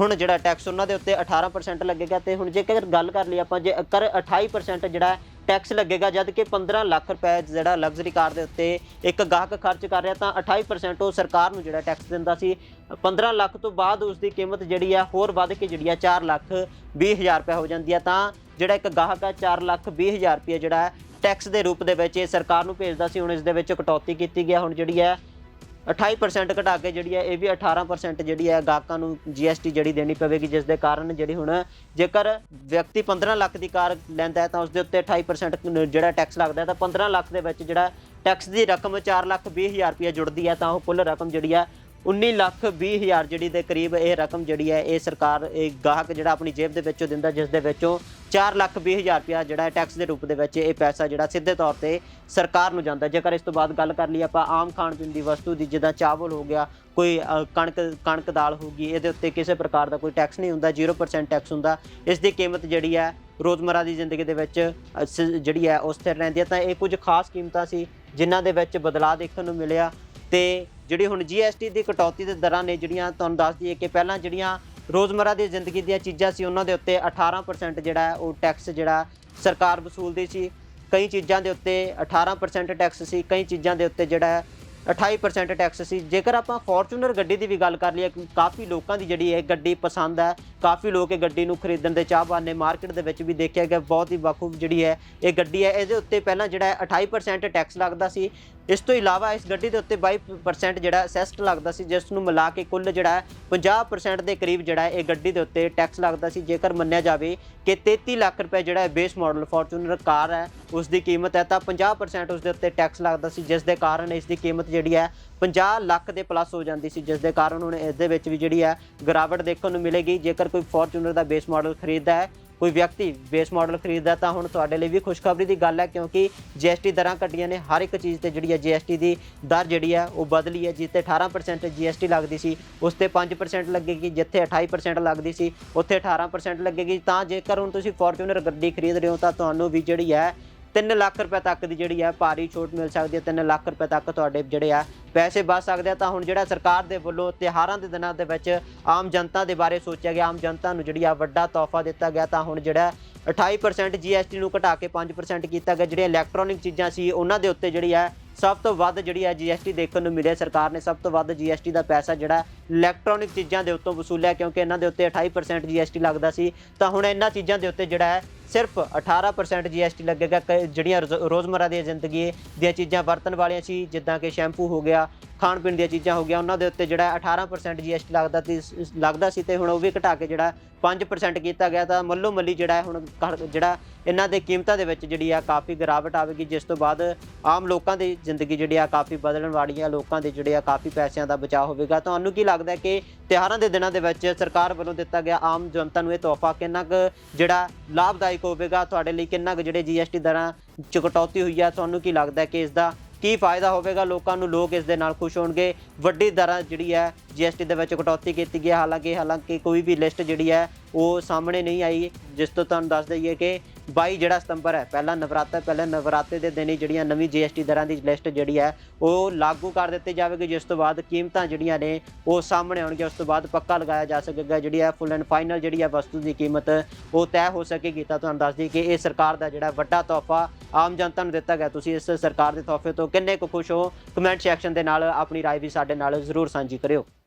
A: ਹੁਣ ਜਿਹੜਾ ਟੈਕਸ ਉਹਨਾਂ ਦੇ ਉੱਤੇ 18% ਲੱਗੇਗਾ ਤੇ ਹੁਣ ਜੇਕਰ ਗੱਲ ਕਰ ਲਈ ਆਪਾਂ ਜੇ ਕਰ 28% ਜਿਹੜਾ ਟੈਕਸ ਲੱਗੇਗਾ, ਜਦ ਕਿ 15 ਲੱਖ ਰੁਪਏ ਜਿਹੜਾ ਲਗਜ਼ਰੀ ਕਾਰ ਦੇ ਉੱਤੇ ਇੱਕ ਗਾਹਕ ਖਰਚ ਕਰ ਰਿਹਾ, ਤਾਂ 28% ਉਹ ਸਰਕਾਰ ਨੂੰ ਜਿਹੜਾ ਟੈਕਸ ਦਿੰਦਾ ਸੀ। 15 ਲੱਖ ਤੋਂ ਬਾਅਦ ਉਸ ਦੀ ਕੀਮਤ ਜਿਹੜੀ ਆ ਹੋਰ ਵੱਧ ਕੇ ਜਿਹੜੀ ਆ 4 ਲੱਖ 20 ਹਜ਼ਾਰ ਰੁਪਏ ਹੋ ਜਾਂਦੀ ਆ, ਤਾਂ ਜਿਹੜਾ ਇੱਕ ਗਾਹਕ ਹੈ 4 ਲੱਖ 20 ਹਜ਼ਾਰ ਰੁਪਏ ਜਿਹੜਾ ਹੈ ਟੈਕਸ ਦੇ ਰੂਪ ਦੇ ਵਿੱਚ ਇਹ ਸਰਕਾਰ ਨੂੰ ਭੇਜਦਾ ਸੀ। ਹੁਣ ਇਸ ਦੇ ਵਿੱਚ ਕਟੌਤੀ ਕੀਤੀ ਗਿਆ। ਹੁਣ ਜਿਹੜੀ ਹੈ 28% ਘਟਾ ਕੇ ਜਿਹੜੀ ਹੈ, ਇਹ ਵੀ 18% ਜਿਹੜੀ ਹੈ ਗਾਹਕਾਂ ਨੂੰ GST ਜਿਹੜੀ ਦੇਣੀ ਪਵੇਗੀ, ਜਿਸ ਦੇ ਕਾਰਨ ਜਿਹੜੀ ਹੁਣ ਜੇਕਰ ਵਿਅਕਤੀ 15 ਲੱਖ ਦੀ ਕਾਰ ਲੈਂਦਾ ਹੈ, ਤਾਂ ਉਸ ਦੇ ਉੱਤੇ 28% ਜਿਹੜਾ ਟੈਕਸ ਲੱਗਦਾ ਹੈ, ਤਾਂ 15 ਲੱਖ ਦੇ ਵਿੱਚ ਜਿਹੜਾ ਟੈਕਸ ਦੀ ਰਕਮ 4 ਲੱਖ 20 ਹਜ਼ਾਰ ਰੁਪਏ ਜੁੜਦੀ ਹੈ, ਤਾਂ ਉਹ ਕੁੱਲ ਰਕਮ ਜਿਹੜੀ ਹੈ 19 ਲੱਖ 20 ਹਜ਼ਾਰ ਜਿਹੜੀ ਦੇ ਕਰੀਬ ਇਹ ਰਕਮ ਜਿਹੜੀ ਹੈ, ਇਹ ਸਰਕਾਰ, ਇਹ ਗਾਹਕ ਜਿਹੜਾ ਆਪਣੀ ਜੇਬ ਦੇ ਵਿੱਚੋਂ ਦਿੰਦਾ, ਜਿਸ ਦੇ ਵਿੱਚੋਂ 4 ਲੱਖ 20 ਹਜ਼ਾਰ ਰੁਪਇਆ ਜਿਹੜਾ ਟੈਕਸ ਦੇ ਰੂਪ ਦੇ ਵਿੱਚ ਇਹ ਪੈਸਾ ਜਿਹੜਾ ਸਿੱਧੇ ਤੌਰ ਤੇ ਸਰਕਾਰ ਨੂੰ ਜਾਂਦਾ। ਜੇਕਰ ਇਸ ਤੋਂ ਬਾਅਦ ਗੱਲ ਕਰ ਲਈ ਆਪਾਂ ਆਮ ਖਾਣ ਪੀਣ ਦੀ ਵਸਤੂ ਦੀ, ਜਿੱਦਾਂ ਚਾਵਲ ਹੋ ਗਿਆ, ਕੋਈ ਕਣਕ ਕਣਕ ਦਾਲ ਹੋ ਗਈ, ਇਹਦੇ ਉੱਤੇ ਕਿਸੇ ਪ੍ਰਕਾਰ ਦਾ ਕੋਈ ਟੈਕਸ ਨਹੀਂ ਹੁੰਦਾ 0% ਟੈਕਸ ਹੁੰਦਾ। ਇਸ ਦੀ ਕੀਮਤ ਜਿਹੜੀ ਹੈ, ਰੋਜ਼ਮਰਾ ਦੀ ਜ਼ਿੰਦਗੀ ਦੇ ਵਿੱਚ ਸ- ਜਿਹੜੀ ਹੈ, ਉਹ ਸਥਿਰ ਰਹਿੰਦੀ ਹੈ। ਤਾਂ ਇਹ ਕੁਝ ਖਾਸ ਕੀਮਤਾਂ ਸੀ, ਜਿਨ੍ਹਾਂ ਦੇ ਵਿੱਚ ਬਦਲਾਅ ਦੇਖਣ ਨੂੰ ਮਿਲਿਆ। ਤੇ ਜਿਹੜੀ ਹੁਣ GST ਦੀ ਕਟੌਤੀ ਦੇ ਦਰਾਂ ਨੇ ਜਿਹੜੀਆਂ ਤੁਹਾਨੂੰ ਦੱਸ ਦਈਏ ਕਿ ਪਹਿਲਾਂ ਜਿਹੜੀਆਂ ਰੋਜ਼ਮਰਾ ਦੀ ਜ਼ਿੰਦਗੀ ਦੀਆਂ ਚੀਜ਼ਾਂ ਸੀ, ਉਹਨਾਂ ਦੇ ਉੱਤੇ 18% ਜਿਹੜਾ ਉਹ ਟੈਕਸ ਜਿਹੜਾ ਸਰਕਾਰ ਵਸੂਲਦੀ ਸੀ। ਕਈ ਚੀਜ਼ਾਂ ਦੇ ਉੱਤੇ 18% ਟੈਕਸ ਸੀ, ਕਈ ਚੀਜ਼ਾਂ ਦੇ ਉੱਤੇ ਜਿਹੜਾ ਹੈ 28% ਟੈਕਸ ਸੀ। ਜੇਕਰ ਆਪਾਂ ਫੋਰਚੂਨਰ ਗੱਡੀ ਦੀ ਵੀ ਗੱਲ ਕਰ ਲਈਏ, ਕਾਫੀ ਲੋਕਾਂ ਦੀ ਜਿਹੜੀ ਇਹ ਗੱਡੀ ਪਸੰਦ ਹੈ, ਕਾਫੀ ਲੋਕ ਇਹ ਗੱਡੀ ਨੂੰ ਖਰੀਦਣ ਦੇ ਚਾਹਵਾਨ ਨੇ। ਮਾਰਕੀਟ ਦੇ ਵਿੱਚ ਵੀ ਦੇਖਿਆ ਗਿਆ, ਬਹੁਤ ਹੀ ਬਖੂਬ ਜਿਹੜੀ ਹੈ ਇਹ ਗੱਡੀ ਹੈ, ਇਹਦੇ ਉੱਤੇ ਪਹਿਲਾਂ ਜਿਹੜਾ ਹੈ 28% ਟੈਕਸ ਲੱਗਦਾ ਸੀ। ਇਸ ਤੋਂ ਇਲਾਵਾ ਇਸ ਗੱਡੀ ਦੇ ਉੱਤੇ 22% ਜਿਹੜਾ ਅਸੈਸਟ ਲੱਗਦਾ ਸੀ, ਜਿਸ ਨੂੰ ਮਿਲਾ ਕੇ ਕੁੱਲ ਜਿਹੜਾ ਹੈ 50% ਦੇ ਕਰੀਬ ਜਿਹੜਾ ਇਹ ਗੱਡੀ ਦੇ ਉੱਤੇ ਟੈਕਸ ਲੱਗਦਾ ਸੀ। ਜੇਕਰ ਮੰਨਿਆ ਜਾਵੇ ਕਿ 33 ਲੱਖ ਰੁਪਏ ਜਿਹੜਾ ਬੇਸ ਮਾਡਲ ਫੋਰਚੂਨਰ ਕਾਰ ਹੈ, ਉਸ ਦੀ ਕੀਮਤ ਹੈ ਤਾਂ 50% ਉਸ ਦੇ ਉੱਤੇ ਟੈਕਸ ਲੱਗਦਾ ਸੀ, ਜਿਸ ਦੇ ਕਾਰਨ ਇਸ ਦੀ ਕੀਮਤ ਜਿਹੜੀ ਹੈ 50 ਲੱਖ ਦੇ ਪਲੱਸ ਹੋ ਜਾਂਦੀ ਸੀ, ਜਿਸ ਦੇ ਕਾਰਨ ਹੁਣ ਇਸ ਦੇ ਵਿੱਚ ਵੀ ਜਿਹੜੀ ਹੈ ਗਿਰਾਵਟ ਦੇਖਣ ਨੂੰ ਮਿਲੇਗੀ। ਜੇਕਰ ਕੋਈ ਫੋਰਚੂਨਰ ਦਾ ਬੇਸ ਮਾਡਲ ਖਰੀਦਦਾ ਹੈ ਕੋਈ ਵਿਅਕਤੀ ਬੇਸ ਮਾਡਲ ਖਰੀਦਦਾ ਤਾਂ ਹੁਣ ਤੁਹਾਡੇ ਲਈ ਵੀ ਖੁਸ਼ਖਬਰੀ ਦੀ ਗੱਲ ਹੈ ਕਿਉਂਕਿ GST ਦਰਾਂ ਘਟੀਆਂ ਨੇ। ਹਰ ਇੱਕ ਚੀਜ਼ ਤੇ ਜਿਹੜੀ ਹੈ GST ਦੀ ਦਰ ਜਿਹੜੀ ਹੈ ਉਹ ਬਦਲੀ ਹੈ। ਜਿੱਥੇ 18% GST ਲੱਗਦੀ ਸੀ, ਉਸ ਤੇ 5% ਲੱਗੇਗੀ। ਜਿੱਥੇ 28% ਲੱਗਦੀ ਸੀ, ਉੱਥੇ 18% ਲੱਗੇਗੀ। ਤਾਂ ਜੇਕਰ ਹੁਣ ਤੁਸੀਂ ਫੋਰਚੂਨਰ ਗੱਡੀ ਖਰੀਦ ਰਹੇ ਹੋ ਤਾਂ ਤੁਹਾਨੂੰ ਵੀ ਜਿਹੜੀ ਹੈ 3 ਲੱਖ ਰੁਪਏ ਤੱਕ ਦੀ ਜਿਹੜੀ ਹੈ ਭਾਰੀ ਛੋਟ ਮਿਲ ਸਕਦੀ ਹੈ 3 ਲੱਖ ਰੁਪਏ ਤੱਕ ਤੁਹਾਡੇ ਜਿਹੜੇ ਆ ਪੈਸੇ ਬਚ ਸਕਦੇ ਆ। ਤਾਂ ਹੁਣ ਜਿਹੜਾ ਸਰਕਾਰ ਦੇ ਵੱਲੋਂ ਤਿਹਾਰਾਂ ਦੇ ਦਿਨਾਂ ਦੇ ਵਿੱਚ ਆਮ ਜਨਤਾ ਦੇ ਬਾਰੇ ਸੋਚਿਆ ਗਿਆ, ਆਮ ਜਨਤਾ ਨੂੰ ਜਿਹੜੀ ਆ ਵੱਡਾ ਤੋਹਫਾ ਦਿੱਤਾ ਗਿਆ, ਤਾਂ ਹੁਣ ਜਿਹੜਾ 28% GST ਨੂੰ ਘਟਾ ਕੇ 5% ਕੀਤਾ ਗਿਆ। ਜਿਹੜੀਆਂ ਇਲੈਕਟ੍ਰੋਨਿਕ ਚੀਜ਼ਾਂ ਸੀ, ਉਹਨਾਂ ਦੇ ਉੱਤੇ ਜਿਹੜੀ ਹੈ ਸਭ ਤੋਂ ਵੱਧ ਜਿਹੜੀ ਹੈ GST ਦੇਖਣ ਨੂੰ ਮਿਲਿਆ। ਸਰਕਾਰ ਨੇ ਸਭ ਤੋਂ ਵੱਧ GST ਦਾ ਪੈਸਾ ਜਿਹੜਾ ਇਲੈਕਟ੍ਰੋਨਿਕ ਚੀਜ਼ਾਂ ਦੇ ਉੱਤੋਂ ਵਸੂਲਿਆ, ਕਿਉਂਕਿ ਇਹਨਾਂ ਦੇ ਉੱਤੇ 28% GST ਲੱਗਦਾ ਸੀ। ਤਾਂ ਹੁਣ ਇਹਨਾਂ ਚੀਜ਼ਾਂ ਦੇ ਉੱਤੇ ਜਿਹੜਾ ਹੈ ਸਿਰਫ 18% GST ਲੱਗੇਗਾ। ਕਈ ਜਿਹੜੀਆਂ ਰੋਜ਼- ਰੋਜ਼ਮਰਾ ਦੀ ਜ਼ਿੰਦਗੀ ਦੀਆਂ ਚੀਜ਼ਾਂ ਵਰਤਣ ਵਾਲੀਆਂ ਸੀ, ਜਿੱਦਾਂ ਕਿ ਸ਼ੈਂਪੂ ਹੋ ਗਿਆ ਖਾਣ ਪੀਣ ਦੀਆਂ ਚੀਜ਼ਾਂ ਹੋ ਗਿਆ ਉਹਨਾਂ ਦੇ ਉੱਤੇ ਜਿਹੜਾ 18% GST ਲੱਗਦਾ ਤੇ ਲੱਗਦਾ ਸੀ ਤੇ ਹੁਣ ਉਹ ਵੀ ਘਟਾ ਕੇ ਜਿਹੜਾ 5% ਕੀਤਾ ਗਿਆ ਤਾਂ ਮੱਲੋ ਮੱਲੀ ਜਿਹੜਾ ਹੁਣ ਘਰ- ਜਿਹੜਾ ਇਹਨਾਂ ਦੇ ਕੀਮਤਾਂ ਦੇ ਵਿੱਚ ਜਿਹੜੀ ਆ ਕਾਫੀ ਗਿਰਾਵਟ ਆਵੇਗੀ, ਜਿਸ ਤੋਂ ਬਾਅਦ ਆਮ ਲੋਕਾਂ ਦੀ ਜ਼ਿੰਦਗੀ ਜਿਹੜੀ ਆ ਕਾਫੀ ਬਦਲਣ ਵਾਲੀ ਆ, ਲੋਕਾਂ ਦੇ ਜਿਹੜੇ ਆ ਕਾਫੀ ਪੈਸਿਆਂ ਦਾ ਬਚਾਅ ਹੋਵੇਗਾ। ਤੁਹਾਨੂੰ ਕੀ ਲੱਗਦਾ ਕਿ ਤਿਉਹਾਰਾਂ ਦੇ ਦਿਨਾਂ ਦੇ ਵਿੱਚ ਸਰਕਾਰ ਵੱਲੋਂ ਦਿੱਤਾ ਗਿਆ ਆਮ ਜਨਤਾ ਨੂੰ ਇਹ ਤੋਹਫਾ ਕਿੰਨਾ ਕੁ ਜਿਹੜਾ ਲਾਭਦਾਇਕ ਹੋਵੇਗਾ? ਤੁਹਾਡੇ ਲਈ ਕਿੰਨਾ ਕੁ ਜਿਹੜੇ GST ਦਰਾਂ ਚ ਕਟੌਤੀ ਹੋਈ ਆ? ਤੁਹਾਨੂੰ ਕੀ ਲੱਗਦਾ ਕਿ ਇਸ ਦਾ ਕੀ ਫਾਇਦਾ ਹੋਵੇਗਾ? ਲੋਕਾਂ ਨੂੰ ਲੋਕ ਇਸ ਦੇ ਨਾਲ ਖੁਸ਼ ਹੋਣਗੇ। ਵੱਡੀ ਦਰਾਂ ਜਿਹੜੀ ਹੈ GST ਦੇ ਵਿੱਚ ਕਟੌਤੀ ਕੀਤੀ ਗਈ ਹੈ। ਹਾਲਾਂਕਿ ਹਾਲਾਂਕਿ ਕੋਈ ਵੀ ਲਿਸਟ ਜਿਹੜੀ ਹੈ ਉਹ ਸਾਹਮਣੇ ਨਹੀਂ ਆਈ। ਜਿਸ ਤੋਂ ਤੁਹਾਨੂੰ ਦੱਸ ਦਈਏ ਕਿ 22 ਜਿਹੜਾ ਸਤੰਬਰ ਹੈ ਪਹਿਲਾ ਨਵਰਾਤਰਾ ਪਹਿਲੇ ਨਵਰਾਤੇ ਦੇ ਦਿਨ ਹੀ ਜਿਹੜੀਆਂ ਨਵੀਂ GST ਦਰਾਂ ਦੀ ਲਿਸਟ ਜਿਹੜੀ ਹੈ ਉਹ ਲਾਗੂ ਕਰ ਦਿੱਤੀ ਜਾਵੇਗੀ ਜਿਸ ਤੋਂ ਬਾਅਦ ਕੀਮਤਾਂ ਜਿਹੜੀਆਂ ਨੇ ਉਹ ਸਾਹਮਣੇ ਆਉਣਗੀਆਂ ਉਸ ਤੋਂ ਬਾਅਦ ਪੱਕਾ ਲਗਾਇਆ ਜਾ ਸਕੇਗਾ ਜਿਹੜੀ ਹੈ ਫੁੱਲ ਐਂਡ ਫਾਈਨਲ ਜਿਹੜੀ ਹੈ ਵਸਤੂ ਦੀ ਕੀਮਤ ਉਹ ਤੈਅ ਹੋ ਸਕੇਗੀ ਤਾਂ ਤੁਹਾਨੂੰ ਦੱਸ ਦਈਏ ਕਿ ਇਹ ਸਰਕਾਰ ਦਾ ਜਿਹੜਾ ਵੱਡਾ ਤੋਹਫਾ ਆਮ ਜਨਤਾ ਨੂੰ ਦਿੱਤਾ ਗਿਆ ਤੁਸੀਂ ਇਸ ਸਰਕਾਰ ਦੇ ਤੋਹਫੇ ਤੋਂ ਕਿੰਨੇ ਕੁ ਖੁਸ਼ ਹੋ ਕਮੈਂਟ ਸੈਕਸ਼ਨ ਦੇ ਨਾਲ ਆਪਣੀ رائے ਵੀ ਸਾਡੇ ਨਾਲ ਜ਼ਰੂਰ ਸਾਂਝੀ ਕਰਿਓ